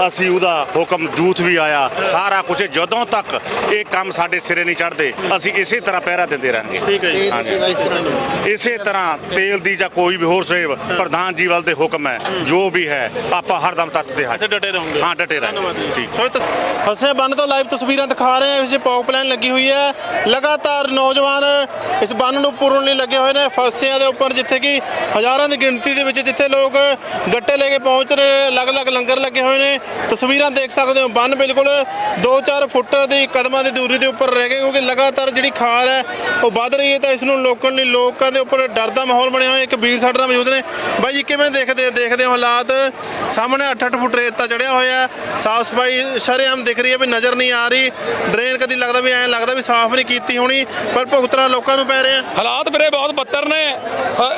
ਅਸੀਂ ਉਹਦਾ ਹੁਕਮ ਜੂਥ ਵੀ ਆਇਆ। ਸਾਰਾ ਕੁਝ ਜਦੋਂ ਤੱਕ ਇਹ ਕੰਮ ਸਾਡੇ ਸਿਰੇ ਨਹੀਂ ਚੜਦੇ ਅਸੀਂ ਇਸੇ ਤਰ੍ਹਾਂ ਪਹਿਰਾ ਦਿੰਦੇ ਰਹਾਂਗੇ
ਠੀਕ ਹੈ ਜੀ।
ਹਾਂਜੀ। ਇਸੇ ਤਰ੍ਹਾਂ ਤੇਲ ਦੀ ਜਾਂ ਕੋਈ ਵੀ ਹੋਰ ਸੇਵ ਪ੍ਰਧਾਨ ਜੀ ਵੱਲ ਦੇ ਹੁਕਮ ਹੈ ਜੋ ਵੀ ਹੈ ਆਪਾਂ ਹਰਦਮ ਤੱਤ ਤੇ
ਅੱਛਾ
ਹਾਜ਼ਰ
ਡਟੇ ਰਹੋਗੇ।
ਹਾਂ ਡਟੇ ਰਹਾਂਗੇ ਠੀਕ।
ਫਸੇ ਬੰਨ ਤੋਂ ਲਾਈਵ ਤਸਵੀਰਾਂ ਦਿਖਾ ਰਹੇ ਹਾਂ। ਇਸ ਪੌਕ ਪਲਾਨ ਲੱਗੀ ਹੋਈ ਹੈ। ਲਗਾਤਾਰ ਨੌਜਵਾਨ ਇਸ ਬੰਨ ਨੂੰ ਪੂਰਨ ਲਈ ਲੱਗੇ ਹੋਏ ਨੇ। ਫਸਿਆਂ ਦੇ ਉੱਪਰ ਜਿੱਥੇ ਕਿ ਹਜ਼ਾਰਾਂ ਦੀ ਗਿਣਤੀ ਦੇ ਵਿੱਚ ਜਿੱਥੇ ਲੋਕ ਗੱਟੇ ਲੈ ਕੇ ਪਹੁੰਚ ਰਹੇ, ਅਲੱਗ-ਅਲੱਗ ਲੰਗਰ ਲੱਗੇ ਹੋਏ ਨੇ। ਤਸਵੀਰਾਂ ਦੇਖ ਸਕਦੇ ਹੋ। ਬੰਨ ਬਿਲਕੁਲ 2-4 ਫੁੱਟ ਦੀ ਕਦਮਾਂ ਦੀ ਦੂਰੀ ਦੇ ਉੱਪਰ ਰਹਿ ਗਏ, ਕਿਉਂਕਿ ਲਗਾਤਾਰ ਜਿਹੜੀ ਖਾਰ ਹੈ, ਉਹ ਵੱਧ ਰਹੀ ਹੈ। ਤਾਂ ਇਸ ਨੂੰ ਲੋਕਣ ਲਈ ਲੋਕਾਂ ਦੇ ਉੱਪਰ ਡਰ ਦਾ ਮਾਹੌਲ ਬਣਿਆ ਹੋਇਆ। ਇੱਕ ਵੀਰ ਸਾਡੇ ਨਾਲ ਮੌਜੂਦ ਨੇ। ਬਾਈ ਜੀ, ਕਿਵੇਂ ਦੇਖਦੇ ਦੇਖਦੇ ਹੋ ਹਾਲਾਤ? ਸਾਹਮਣੇ 8-8 ਫੁੱਟ ਰੇਤਾ ਚੜਿਆ ਹੋਇਆ। ਸਾਫ਼ ਸਫ਼ਾਈ ਸ਼ਰੇਆਮ ਦਿਖ ਰਹੀ ਹੈ ਵੀ ਨਜ਼ਰ ਨਹੀਂ ਆ ਰਹੀ। ਡਰੇਨ ਕਦੀ ਲੱਗਦਾ ਵੀ ਐਂ ਲੱਗਦਾ ਵੀ ਸਾਫ਼ ਨਹੀਂ ਕੀਤੀ ਹੋਣੀ ਪਰ ਭੁਗਤਣਾ ਲੋਕਾਂ ਨੂੰ ਪੈ ਰਿਹਾ।
ਹਾਲਾਤ ਵੀਰੇ ਬਹੁਤ ਬੱਤਰ ਨੇ।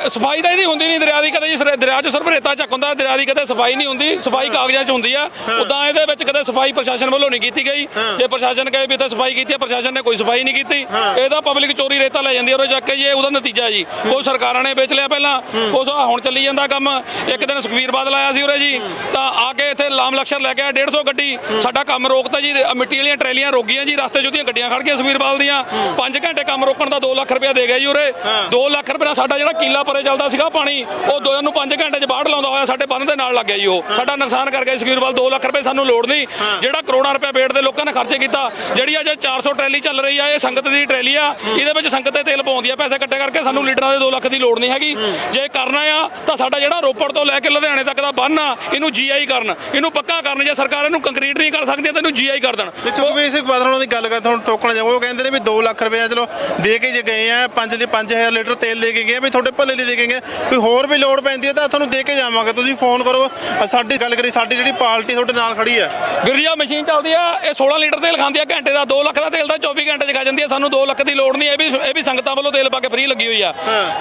ਸਫ਼ਾਈ ਤਾਂ ਇਹਦੀ ਹੁੰਦੀ ਨਹੀਂ ਦਰਿਆ ਦੀ ਕਦੇ ਦਰਿਆ 'ਚ ਸਿਰਫ ਰੇਤਾ ਚੱਕ ਹੁੰਦਾ ਦਰਿਆ ਦੀ ਕਦੇ ਸਫ਼ਾਈ ਨਹੀਂ ਹੁੰਦੀ ਸਫ਼ਾਈ ਕਾਗਜ਼ਾਂ 'ਚ ਹੁੰਦੀ ਆ। ਉਦਾਂ ਇਹਦੇ ਵਿੱਚ ਕਦੇ ਸਫ਼ਾਈ ਪ੍ਰਸ਼ਾਸਨ ਵੱਲੋਂ ਨਹੀਂ ਕੀਤੀ ਗਈ। ਜੇ ਪ੍ਰਸ਼ਾਸਨ ਕਹੇ ਵੀ ਇੱਥੇ ਸਫ਼ਾਈ ਕੀਤੀ ਹੈ ਪ੍ਰਸ਼ਾਸਨ ਨੇ ਕੋਈ ਸਫ਼ਾਈ ਨਹੀਂ ਕੀਤੀ। ਇਹਦਾ ਪਬਲਿਕ ਚੋਰੀ ਰੇਤਾ ਲੈ ਜਾਂਦੀ ਉਹ ਚੱਕ ਕੇ ਜੀ ਇਹ ਉਹਦਾ ਨਤੀਜਾ ਜੀ। ਕੋਈ ਸਰਕਾਰਾਂ ਨੇ ਵੇਚ ਲਿਆ ਪਹਿਲਾਂ ਆਹ ਹੁਣ ਚੱਲੀ ਜਾਂਦਾ ਕੰਮ। ਇੱਕ ਦਿਨ ਸੁਖਬੀਰ ਬਾਦਲ ਆਇਆ ਸੀ ਉਰੇ ਜੀ ਤਾਂ ਆ ਕੇ ਇੱਥੇ ਲਾਮ ਲਕਸ਼ਰ ਲੈ ਕੇ ਆਇਆ 150 ਗੱਡੀ। ਸਾਡਾ ਕੰਮ ਰੋਕਤਾ ਜੀ ਮਿੱਟੀ ਵਾਲੀਆਂ ਟਰੇਲੀਆਂ ਰੋਕ ਗਈਆਂ ਜੀ ਰਸਤੇ 'ਚ ਉਹਦੀਆਂ ਗੱਡੀਆਂ ਖੜ ਗਈਆਂ ਬਾਦਲ ਦੀਆਂ। 5 ਘੰਟੇ ਕੰਮ ਰੋਕਣ ਦਾ 2 ਲੱਖ ਰੁਪਇਆ ਦੇ ਗਿਆ ਜੀ ਉਰੇ। 2 ਲੱਖ ਰੁਪਇਆ ਸਾਡਾ ਜਿਹੜਾ ਕੀਲਾ ਪਰੇ ਚੱਲਦਾ ਸੀਗਾ ਪਾਣੀ ਉਹ ਦੋ ਨੂੰ 5 ਘੰਟੇ 'ਚ ਬਾੜ ਲਾਉਂਦਾ ਹੋਇਆ ਸਾਡੇ ਬੰਨ ਦੇ ਨਾਲ ਲੱਗ ਗਿਆ ਜੀ ਉਹ। ਸਾਡਾ ਨੁਕਸਾਨ ਕਰ ਗਿਆ ਬਾਦਲ 2 ਲੱਖ ਰੁਪਏ ਸਾਨੂੰ ਲੋੜ ਨਹੀਂ। ਜਿਹੜਾ ਕਰੋੜਾਂ ਰੁਪਏ ਵੇਟ ਦੇ ਲੋਕਾਂ ਨੇ ਖਰਚੇ ਕੀਤਾ ਜਿਹੜੀ ਅੱਜ 400 ਟਰੈਲੀ ਚੱਲ ਰਹੀ ਆ ਇਹ ਸੰਗਤ ਦੀ ਟਰੈਲੀ ਆ ਇਹਦੇ ਵਿੱਚ ਸੰਗਤ ਦੇ ਤੇਲ ਪਾਉਂਦੀ ਆ ਪੈਸੇ ਇਕੱਠੇ ਕਰਕੇ ਸਾਨੂੰ ਲੀਡਰਾਂ ਦੇ 2 ਲੱਖ ਦੀ ਲੋੜ ਨਹੀਂ ਹੈਗੀ। ਜੇ ਕਰਨਾ ਆ ਤਾਂ ਸਾਡਾ ਜਿਹੜਾ ਰੋਪੜ ਤੋਂ ਲੈ ਕੇ ਲੁਧਿਆਣੇ ਤੱਕ ਦਾ ਬੰਨ ਆ ਇਹਨੂੰ ਜੀਆਈ ਕਰਨ ਇਹਨੂੰ ਪੱਕਾ ਕਰਨ ਜੇ ਸਰਕਾਰ ਇਹਨੂੰ ਕੰਕਰੀਟ ਨਹੀਂ ਕਰ ਸਕਦੀ ਤਾਂ ਇਹਨੂੰ ਜੀਆਈ ਕਰ ਦੇਣ।
ਸੁਖਬੀਰ ਸਿੰਘ ਬਾਦਲ ਉਹਨਾਂ ਦੀ ਗੱਲ ਕਰ ਤੁਹਾਨੂੰ ਟੋਕਣਾ ਚਾਹੂੰਗਾ ਉਹ ਕਹਿੰਦੇ ਨੇ ਵੀ 2 ਲੱਖ ਰੁਪਏ ਚਲੋ ਦੇ ਕੇ ਜੇ ਗਏ ਆ 5 ਲਈ 5000 ਲੀਟਰ ਤੇਲ ਦੇ ਕੇ ਗਏ ਆ, ਵੀ ਤੁਹਾਡੇ ਭਲੇ ਲਈ ਦੇ ਕੇ ਗਏ ਆ। ਕੋਈ ਹੋਰ ਵੀ ਲੋੜ ਪੈਂਦੀ ਹੈ ਤਾਂ ਤੁਹਾਨੂੰ ਦੇ ਕੇ ਜਾਵਾਂਗੇ। ਤੁਸੀਂ ਫੋਨ ਕਰੋ ਸਾਡੀ ਗੱਲ ਕਰੀ ਸਾਡੀ ਜਿਹੜੀ ਪਾਰਟੀ ਤੁਹਾਡੇ ਨਾਲ ਖੜੀ ਹੈ
ਗਿਰਜਾ ਮਸ਼ੀਨ ਚੱਲਦੀ ਆ ਇਹ 16 ਲੀਟਰ ਤੇਲ ਖਾਂਦੀ ਆ ਘੰਟੇ ਦਾ 2 ਲੱਖ ਦਾ ਤੇਲ ਤਾਂ 24 ਘੰਟੇ ਚ ਖਾ ਜਾਂਦੀ ਆ। ਸਾਨੂੰ 2 ਲੱਖ ਦੀ ਲੋੜ ਨਹੀਂ ਇਹ ਵੀ ਇਹ ਵੀ ਸੰਗਤਾਂ ਵੱਲੋਂ ਤੇਲ ਪਾ ਕੇ ਫ੍ਰੀ ਲੱਗੀ ਹੋਈ ਆ।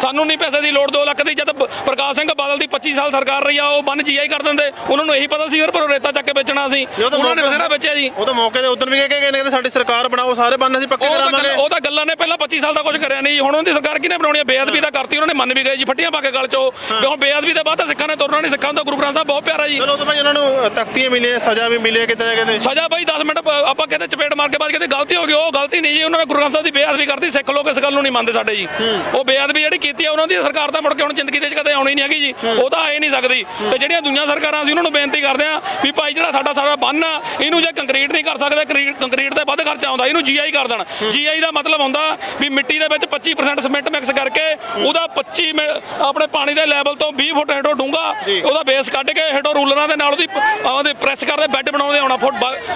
ਸਾਨੂੰ ਨਹੀਂ ਪੈਸੇ ਦੀ ਲੋੜ 2 ਲੱਖ ਦੀ। ਜਦ ਪ੍ਰਕਾਸ਼ ਸਿੰਘ ਬਾਦਲ ਦੀ 25 ਸਾਲ ਸਰਕਾਰ ਰਹੀ ਆ ਉਹ ਬੰਨ ਜੀਆਈ ਕਰ ਦਿੰਦੇ। ਉਹਨਾਂ ਨੂੰ ਇਹੀ ਪਤਾ ਸੀ ਫਿਰ ਪਰ ਰੇਤਾ ਚੱਕ ਕੇ ਵੇਚਣਾ ਸੀ। ਉਹਨਾਂ ਨੇ
ਮੌਕੇ-
ਬਥੇਰਾ ਵੇਚਿਆ ਜੀ
ਉਹ ਤਾਂ ਮੌਕੇ ਤੇ ਉਦੋਂ ਵੀ ਕਹਿ ਕੇ ਗਏ ਨੇ ਸਾਡੀ ਸਰਕਾਰ ਬਣਾਓ ਸਾਰੇ ਬੰਨ ਅਸੀਂ ਪੱਕੇ
ਉਹ ਤਾਂ
ਕਰਾਵਾਂਗੇ।
ਗੱਲ- ਉਹ ਤਾਂ ਗੱਲਾਂ ਨੇ ਪਹਿਲਾਂ 25 ਸਾਲ ਦਾ ਕੁਝ ਕਰਿਆ ਨਹੀਂ ਜੀ। ਹੁਣ ਉਹਦੀ ਸਰਕਾਰ ਕਿਹਨੇ ਬਣਾਉਣੀ ਹੈ? ਬੇਅਦਬੀ ਤਾਂ ਕਰਤੀ ਉਹਨਾਂ ਨੇ ਮੰਨ ਵੀ ਗਏ ਜੀ ਫੱਟੀਆਂ ਪਾ ਕੇ ਗਲ ਚੋ ਹੁਣ ਬੇਅਦਬੀ ਦੇ ਬਾਅਦ ਤਾਂ ਸਿੱਖਾਂ ਨੇ ਤੁਰਨਾ ਨਹੀਂ ਸਿੱਖਾਂ ਦਾ ਗੁਰੂ ਗ੍ਰੰਥ ਸਾਹਿਬ ਬਹੁਤ ਪਿਆਰਾ ਜੀ।
ਚਲੋ ਤਾਂ ਭਾਈ ਉਹਨਾਂ ਨੂੰ ਤਖਤੀਆਂ ਮਿਲੀਆਂ ਸਜ਼ਾ ਵੀ ਮਿਲੀ ਕਿਤੇ ਨਾ ਕਿਤੇ।
ਸਜ਼ਾ ਬਾਈ 10 ਮਿੰਟ ਪ- ਆਪਾਂ ਕਹਿੰਦੇ ਚਪੇੜ ਮਾਰ ਕੇ ਬਾਅਦ ਕਹਿੰਦੇ ਗਲਤੀ ਹੋ ਗਈ ਉਹ ਗਲਤੀ ਨਹੀਂ ਜੀ ਉਹਨਾਂ ਨੇ ਗੁਰੂ ਗ੍ਰੰਥ ਸਾਹਿਬ ਦੀ ਬੇਅਦਬੀ ਕਰਤੀ ਸਿੱਖ ਲੋਕ ਇਸ ਗੱਲ ਨੂੰ ਨਹੀਂ ਮੰਨਦੇ ਸਾਡੇ ਜੀ। ਉਹ ਬੇਅਦਬੀ ਜਿਹੜੀ ਕੀਤੀ ਹੈ ਉਹਨਾਂ ਦੀ ਸਰਕਾਰ ਤਾਂ ਮੁੜ ਕੇ ਹੁਣ ਜ਼ਿੰਦਗੀ ਦੇ ਵਿੱਚ ਕਦੇ ਆਉਣੀ ਨਹੀਂ ਹੈਗੀ ਜੀ। ਉਹ ਤਾਂ ਆਏ ਨਹੀਂ ਸਕਦੀ। ਤੇ ਜਿਹੜੀਆਂ ਦੁਨੀਆ ਸਰਕਾਰਾਂ ਸੀ ਉਹਨਾਂ ਨੂੰ ਬੇਨਤੀ ਕਰਦੇ ਆ ਵੀ ਭਾਈ ਜਿਹੜਾ ਸਾਡਾ ਸਾਡਾ ਬੰਨ ਆ ਇਹਨੂੰ ਜੇ ਕੰਕਰੀਟ ਨਹੀਂ ਕਰ ਸਕਦੇ ਕੰਕਰੀਟ- ਤੇ ਵੱਧ ਖਰਚਾ ਆਉਂਦਾ ਇਹਨੂੰ ਜੀਆਈ ਕਰ ਦੇਣ। ਜੀਆਈ ਦਾ ਮਤਲਬ ਹੁੰਦਾ ਵੀ ਮਿੱਟੀ ਦੇ ਵਿੱਚ 25% ਸੀਮੈਂਟ ਮਿਕਸ ਕਰਕੇ ਉਹਦਾ 25 ਮਿ- ਆਪਣੇ ਪਾਣੀ ਦੇ ਲੈਵਲ ਤੋਂ 20 ਫੁੱਟ ਹੇਠੋਂ ਡੂੰਗਾ ਉਹਦਾ ਬੇਸ ਕੱਢ ਕੇ ਹੇਠੋਂ ਰੂਲਰਾਂ ਦੇ ਨਾਲ ਉਹਦੀ ਉਹਦੇ ਪ੍ਰੈਸ ਕਰਦੇ ਬੈੱਡ ਬਣਾਉਂਦੇ ਆਉਣਾ। ਫੁੱਟ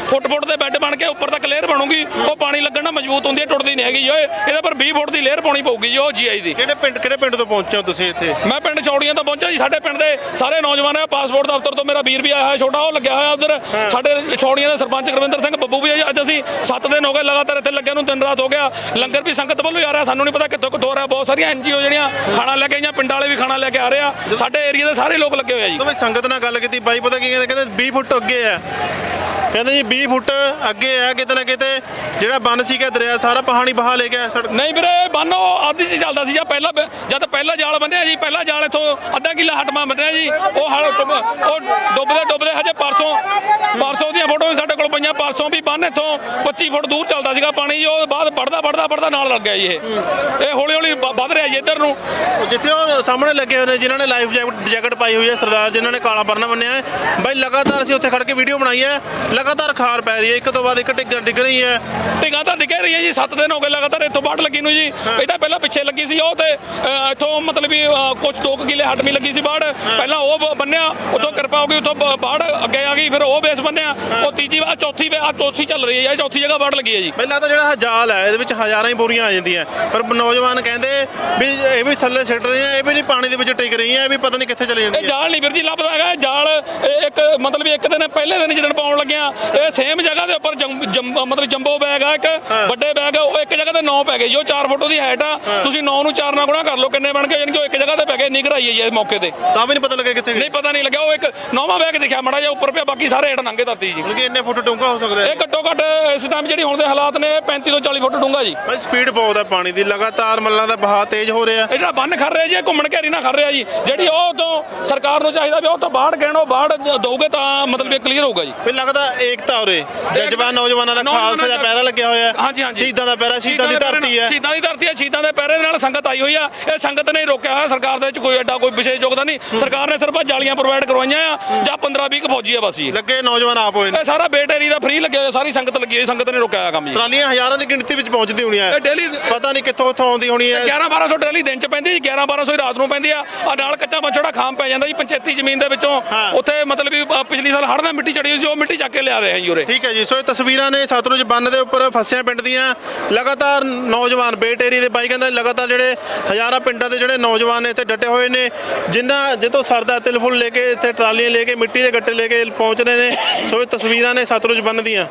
ਫੁੱਟ ਫੁੱਟ ਦੇ ਬੈੱਡ ਬਣ ਕੇ ਉੱਪਰ ਤੱਕ ਲੇਅਰ ਬਣੂਗੀ। ਉਹ ਪਾਣੀ ਲੱਗਣ ਨਾਲ ਮਜ਼ਬੂਤ ਹੁੰਦੀ ਹੈ ਟੁੱਟਦੀ ਨਹੀਂ ਹੈਗੀ ਓਏ ਇਹਦੇ ਪਰ 20 ਫੁੱਟ ਦੀ ਲੇਅਰ ਪਾਉਣੀ ਪਊਗੀ ਉਹ ਜੀਆਈ ਦੀ।
ਕਿਹੜੇ ਪਿੰਡ ਕਿਹੜੇ ਪਿੰਡ ਤੋਂ ਪਹੁੰਚੇ ਹੋ ਤੁਸੀਂ ਇੱਥੇ?
ਮੈਂ ਪਿੰਡ ਚੌੜੀਆਂ ਤੋਂ ਪਹੁੰਚਿਆ ਜੀ ਸਾਡੇ ਪਿੰਡ ਦੇ ਸਾਰੇ ਨੌਜਵਾਨ ਆ ਪਾਸਪੋਰਟ ਦਫ਼ਤਰ ਤੋਂ ਮੇਰਾ ਵੀਰ ਵੀ ਆਇਆ ਹੋਇਆ ਛੋਟਾ ਉਹ ਲੱਗਿਆ ਹੋਇਆ ਉਧਰ। ਸਾਡੇ ਚੌੜੀਆਂ ਦੇ ਸਰਪੰਚ ਗੁਰਵਿੰਦਰ ਸਿੰਘ ਬੱਬੂ ਵੀ ਆ ਜੀ। ਅੱਜ ਅਸੀਂ 7 ਦਿਨ ਹੋ ਗਏ ਲਗਾਤਾਰ ਇੱਥੇ ਲੱਗਿਆ ਨੂੰ, ਦਿਨ ਰਾਤ ਹੋ ਗਿਆ। ਲੰਗਰ ਵੀ ਸੰਗਤ ਵੱਲੋਂ ਹੀ ਆ ਰਿਹਾ। ਸਾਨੂੰ ਨਹੀਂ ਪਤਾ ਕਿੱਥੋਂ ਕਿੱਥੋਂ ਆ। ਰਿਹਾ ਬਹੁਤ ਸਾਰੀਆਂ ਐਨਜੀਓ ਜਿਹੜੀਆਂ ਖਾਣਾ ਲੈ ਕੇ ਆਈਆਂ, ਪਿੰਡਾਂ ਵਾਲੇ ਵੀ ਖਾਣਾ ਲੈ ਕੇ ਆ ਰਹੇ ਆ। ਸਾਡੇ ਏਰੀਆ ਦੇ ਸਾਰੇ ਲੋਕ ਲੱਗੇ ਹੋਏ ਆ ਜੀ।
ਜਦੋਂ ਸੰਗਤ ਨਾਲ ਗੱਲ ਕੀਤੀ, ਬਾਈ ਪਤਾ ਕੀ ਕਹਿੰਦੇ ਕਹਿੰਦੇ 20 ਫੁੱਟ ਅੱਗੇ ਆ। ਕਹਿੰਦੇ ਜੀ 20 ਫੁੱਟ ਅੱਗੇ ਆ ਕਿਤੇ ਨਾ ਕਿਤੇ ਜਿਹੜਾ ਬੰਨ ਸੀਗਾ ਦਰਿਆ ਸਾਰਾ ਪਾਣੀ ਬਹਾ ਲੈ ਗਿਆ ਸੜਕ।
ਨਹੀਂ ਵੀਰੇ ਬੰਨੋ ਆਦੀ ਸੀ ਚੱਲਦਾ ਸੀ ਜਾਂ ਪਹਿਲਾਂ ਜਦ ਪਹਿਲਾ ਜਾਲ ਬੰਨਿਆ ਜੀ ਪਹਿਲਾ ਜਾਲ ਇਥੋਂ ਅੱਧਾ ਕਿੱਲਾ ਹਟਮਾ ਬੰਨਿਆ ਜੀ ਉਹ ਹਲ ਉਹ ਡੁੱਬਦੇ ਡੁੱਬਦੇ ਹਜੇ ਪਰਸੋਂ ਪਰਸੋਂ ਦੀਆਂ ਫੋਟੋਆਂ ਵੀ ਸਾਡੇ ਕੋਲ ਪਈਆਂ ਪਰਸੋਂ ਵੀ ਬੰਨ ਇਥੋਂ 25 ਫੁੱਟ ਦੂਰ ਚੱਲਦਾ ਸੀਗਾ ਪਾਣੀ ਜੀ ਉਹ ਬਾਅਦ ਵੜਦਾ ਵੜਦਾ ਵੜਦਾ ਨਾਲ ਲੱਗ ਗਿਆ ਜੀ ਇਹ। ਇਹ ਹੌਲੀ ਹੌਲੀ ਵੱਧ ਰਿਹਾ ਜੀ ਇੱਧਰ ਨੂੰ।
ਜਿੱਥੇ ਉਹ ਸਾਹਮਣੇ ਲੱਗੇ ਹੋਏ ਨੇ ਜਿਨ੍ਹਾਂ ਨੇ ਲਾਈਫ ਜੈਕਟ ਪਾਈ ਹੋਈ ਹੈ ਸਰਦਾਰ ਜਿਨ੍ਹਾਂ ਨੇ ਕਾਲਾ ਪਰਨਾ ਬੰਨਿਆ ਹੈ। ਬਾਈ ਲਗਾਤਾਰ ਅਸੀਂ ਉੱਥੇ ਖੜ ਕੇ ਵੀਡੀਓ ਬਣਾਈ ਹੈ। ਲਗਾਤਾਰ ਖਾਰ ਪੈ ਰਹੀ ਹੈ ਇੱਕ ਤੋਂ ਬਾਅਦ ਇੱਕ ਟਿੱਗਾ ਡਿੱਗ ਰਹੀ ਹੈ।
ਟਿਗਾ ਤਾਂ ਟਿਕੇ ਰਹੀ ਹੈ ਜੀ 7 ਦਿਨ ਹੋ ਗਏ ਲਗਾਤਾਰ ਇੱਥੋਂ ਬਾੜ ਲੱਗੀ ਨੂੰ ਜੀ। ਇਹਦਾ ਪਹਿਲਾਂ ਪਿੱਛੇ ਲੱਗੀ ਸੀ ਉਹ ਤੇ ਇੱਥੋਂ ਮਤਲਬ ਵੀ ਕੁਛ 2 ਕਿਲੇ ਹਟਵੀਂ ਲੱਗੀ ਸੀ ਬਾੜ ਪਹਿਲਾਂ ਉਹ ਬੰਨਿਆ ਉਤੋਂ ਕਿਰਪਾ ਹੋ ਗਈ ਬ- ਬਾੜ ਅੱਗੇ ਆ ਗਈ ਫਿਰ ਉਹ ਬੇਸ ਬੰਨਿਆ। ਉਹ ਤੀਜੀ ਵਾਰ ਚੌਥੀ ਵੇ- ਆਹ ਚੌਥੀ ਚੱਲ ਰਹੀ ਹੈ ਇਹ ਚੌਥੀ ਜਗ੍ਹਾ ਬਾੜ ਲੱਗੀ ਹੈ ਜੀ।
ਪਹਿਲਾਂ ਤਾਂ ਜਿਹੜਾ ਹਜਾਲ ਹੈ ਇਹਦੇ ਵਿੱਚ ਹਜ਼ਾਰਾਂ ਹੀ ਬੋਰੀਆਂ ਆ ਜਾਂਦੀਆਂ। ਪਰ ਨੌਜਵਾਨ ਕਹਿੰਦੇ ਵੀ ਇਹ ਵੀ ਥੱਲੇ ਸਿੱਟਦੇ ਆ ਇਹ ਵੀ ਨਹੀਂ ਪਾਣੀ ਦੇ ਵਿੱਚ ਟਿਕ ਰਹੀਆਂ ਇਹ ਵੀ ਪਤਾ ਨਹੀਂ ਕਿੱਥੇ ਚਲੇ
ਇਹ
ਜਾਂਦੀਆਂ।
ਜਾਲ ਨਹੀਂ ਵੀਰ ਜੀ ਲੱਭਦਾ ਹੈਗਾ ਇਹ ਜਾਲ ਇਹ ਇੱਕ ਮਤਲਬ ਇੱਕ ਦਿਨ ਪਹਿਲੇ ਦਿਨ ਜਦੋਂ ਪਾਉਣ ਲੱਗਿਆ। ਇਹ ਸੇਮ ਜਗ੍ਹਾ ਦੇ ਉੱਪਰ ਮਤਲਬ ਜੰਬੋ ਬੈਗ ਆ ਇੱਕ ਵੱਡੇ ਬੈਗ ਆ, ਉਹ ਇੱਕ ਜਗ੍ਹਾ ਤੇ 9 ਪੈ ਗਏ ਜੋ 4 ਫੁੱਟ ਦੀ ਹਾਈਟ ਆ। ਤੁਸੀਂ 9 ਨੂੰ 4 ਨਾਲ ਗੁਣਾ ਕਰ ਲਓ ਕਿੰਨੇ ਬਣ ਗਏ ਯਾਨੀ ਕਿ ਉਹ ਇੱਕ ਜਗ੍ਹਾ ਤੇ ਪੈ ਗਏ ਨਿਗਰਾਈ ਹੈ ਜੀ ਇਸ ਮੌਕੇ ਤੇ।
ਤਾਂ ਵੀ ਨਹੀਂ ਪਤਾ ਲੱਗਿਆ ਕਿੱਥੇ
ਨਹੀਂ ਪਤਾ ਨਹੀਂ ਲੱਗਿਆ ਉਹ ਇੱਕ ਨੌਵਾਂ ਬੈਗ ਦਿਖਿਆ ਮੜਾ ਜਿਹਾ ਉੱਪਰ ਪਿਆ ਬਾਕੀ ਸਾਰੇ ਹੇਠ ਨੰਗੇ ਧਰਤੀ ਜੀ।
ਕਿ ਇੰਨੇ ਫੁੱਟ ਡੂੰਘਾ ਹੋ ਸਕਦਾ
ਇਹ
ਹੈ
ਘੱਟੋ ਘੱਟ ਇਸ ਟਾਈਮ ਜਿਹੜੀ ਹੁਣ ਦੇ ਹਾਲਾਤ ਨੇ 35 ਤੋਂ 40 ਫੁੱਟ ਡੂੰਘਾ ਜੀ।
ਭਾਈ ਸਪੀਡ ਬਹੁਤ ਹੈ ਪਾਣੀ ਦੀ ਲਗਾਤਾਰ ਮੱਲਾਂ ਦਾ ਬਹਾਅ ਤੇਜ਼ ਹੋ ਰਿਹਾ।
ਇਹ ਜਿਹੜਾ ਬੰਨ ਖੜ ਰਿਹਾ ਜੀ ਇਹ ਘੁੰਮਣ ਘੇਰੀ ਨਾ ਖੜ ਰਿਹਾ ਜੀ। ਜਿਹੜੀ ਉਹ ਤੋਂ ਸਰਕਾਰ ਨੂੰ ਚਾਹੀਦਾ ਵੀ ਉਹ ਤੋਂ ਬਾੜ ਕਹਿਣ ਉਹ ਬਾੜ ਦਊਗੇ ਤਾਂ ਮਤਲਬ ਇਹ ਕਲੀਅਰ ਹੋਊਗਾ ਜੀ।
ਵੀ ਲੱਗਦਾ ਏਕਤਾ ਉਰੇ। ਜਜ਼ਬਾ ਨੌਜਵਾਨਾਂ ਦਾ ਖਾਲਸੇ ਦਾ
ਦਾ-
ਪਹਿਰਾ ਲੱਗਿਆ ਹੋਇਆ ਹੈ।
ਹਾਂਜੀ ਹਾਂਜੀ।
ਸ਼ਹੀਦਾਂ ਦਾ ਪਹਿਰਾ ਸ਼ਹੀਦਾਂ ਦੀ
ਦੇ
ਧਰਤੀ ਹੈ।
ਸ਼ਹੀਦਾਂ ਦੀ ਧਰਤੀ ਹੈ ਸ਼ਹੀਦਾਂ ਦੇ ਪਹਿਰੇ ਦੇ ਨਾਲ ਸੰਗਤ ਆਈ ਹੋਈ ਆ। ਇਹ ਸੰਗਤ ਨੇ ਰੋਕਿਆ ਹੋਇਆ ਸਰਕਾਰ ਦੇ ਵਿੱਚ ਕੋਈ ਐਡਾ ਕੋਈ ਵਿਸ਼ੇਸ਼ ਯੋਗਦਾਨ ਨਹੀਂ। ਸਰਕਾਰ ਨੇ ਸਿਰਫ ਜਾਲੀਆਂ ਪ੍ਰੋਵਾਈਡ ਕਰਵਾਈਆਂ ਆ ਜਾਂ 15 20 ਫੌਜੀ ਆ ਬਸ ਜੀ।
ਲੱਗੇ ਨੌਜਵਾਨ ਆਪ ਹੋਏ ਨੇ।
ਇਹ ਸਾਰਾ ਬੇਟੇਰੀ ਦਾ ਫ੍ਰੀ ਲੱਗਿਆ ਹੋਇਆ ਸਾਰੀ ਸੰਗਤ ਲੱਗੀ ਹੋਈ ਸੰਗਤ ਨੇ ਰੋਕਿਆ ਹੋਇਆ ਕੰਮ ਜੀ।
ਟਰਾਲੀਆਂ ਹਜ਼ਾਰਾਂ ਦੀ ਗਿਣਤੀ ਵਿੱਚ ਪਹੁੰਚਦੀ ਹੋਣੀਆਂ
ਇਹ ਡੇਲੀ
ਪਤਾ ਨਹੀਂ ਕਿੱਥੋਂ ਕਿੱਥੋਂ ਆਉਂਦੀ ਹੋਣੀ ਹੈ।
11 1200 ਟਰਾਲੀ ਦਿਨ ਚ ਪੈਂਦੀ ਜੀ 11 1200 ਹੀ ਰਾਤ ਨੂੰ ਪੈਂਦੀ ਆ। ਆ ਨਾਲ ਕੱਚਾ ਬਚੜਾ ਖਾਮ ਪੈ ਜਾਂਦਾ ਜੀ ਪੰਚਾਇਤੀ ਜ਼ਮੀਨ ਦੇ ਵਿੱਚੋਂ। ਉੱਥੇ ਮਤਲਬ ਵੀ ਪਿਛਲੀ ਸਾਲ ਹੜ੍ਹ ਨਾਲ ਮਿੱਟੀ ਚੜੀ ਹੋਈ ਸੀ ਉਹ ਮਿੱਟੀ ਚੱਕ ਕੇ ਲਿਆ ਰਹੇ ਹਾਂ ਜੀ ਉਰੇ
ਠੀਕ ਹੈ ਜੀ, ਸੋ ਇਹ ਤਸਵੀਰਾਂ ਨੇ ਸਤਲੁਜ ਬੰਨ ਦੇ ਉੱਪਰ ਫਸਿਆ ਪਿੰਡ ਦੀਆਂ। ਲਗਾਤਾਰ ਨੌਜਵਾਨ ਬੇਟ ਏਰੀਏ ਦੇ ਬਾਈਕਾਂ ਕਹਿੰਦਾ ਲਗਾਤਾਰ ਜਿਹੜੇ ਹਜ਼ਾਰਾਂ ਪਿੰਡਾਂ ਦੇ ਜਿਹੜੇ ਨੌਜਵਾਨ ਨੇ ਇੱਥੇ ਡਟੇ ਹੋਏ ਨੇ, ਜਿਨ੍ਹਾਂ ਜਿੱਥੋਂ ਸਰਦਾ ਤਿਲ ਫੁੱਲ ਲੈ ਕੇ ਇੱਥੇ ਟਰਾਲੀਆਂ ਲੈ ਕੇ ਮਿੱਟੀ ਦੇ ਗੱਟੇ ਲੈ ਕੇ ਪਹੁੰਚ ਰਹੇ ਨੇ। ਸੋ ਇਹ ਤਸਵੀਰਾਂ ਨੇ ਸਤਲੁਜ ਬੰਨ ਦੀਆਂ।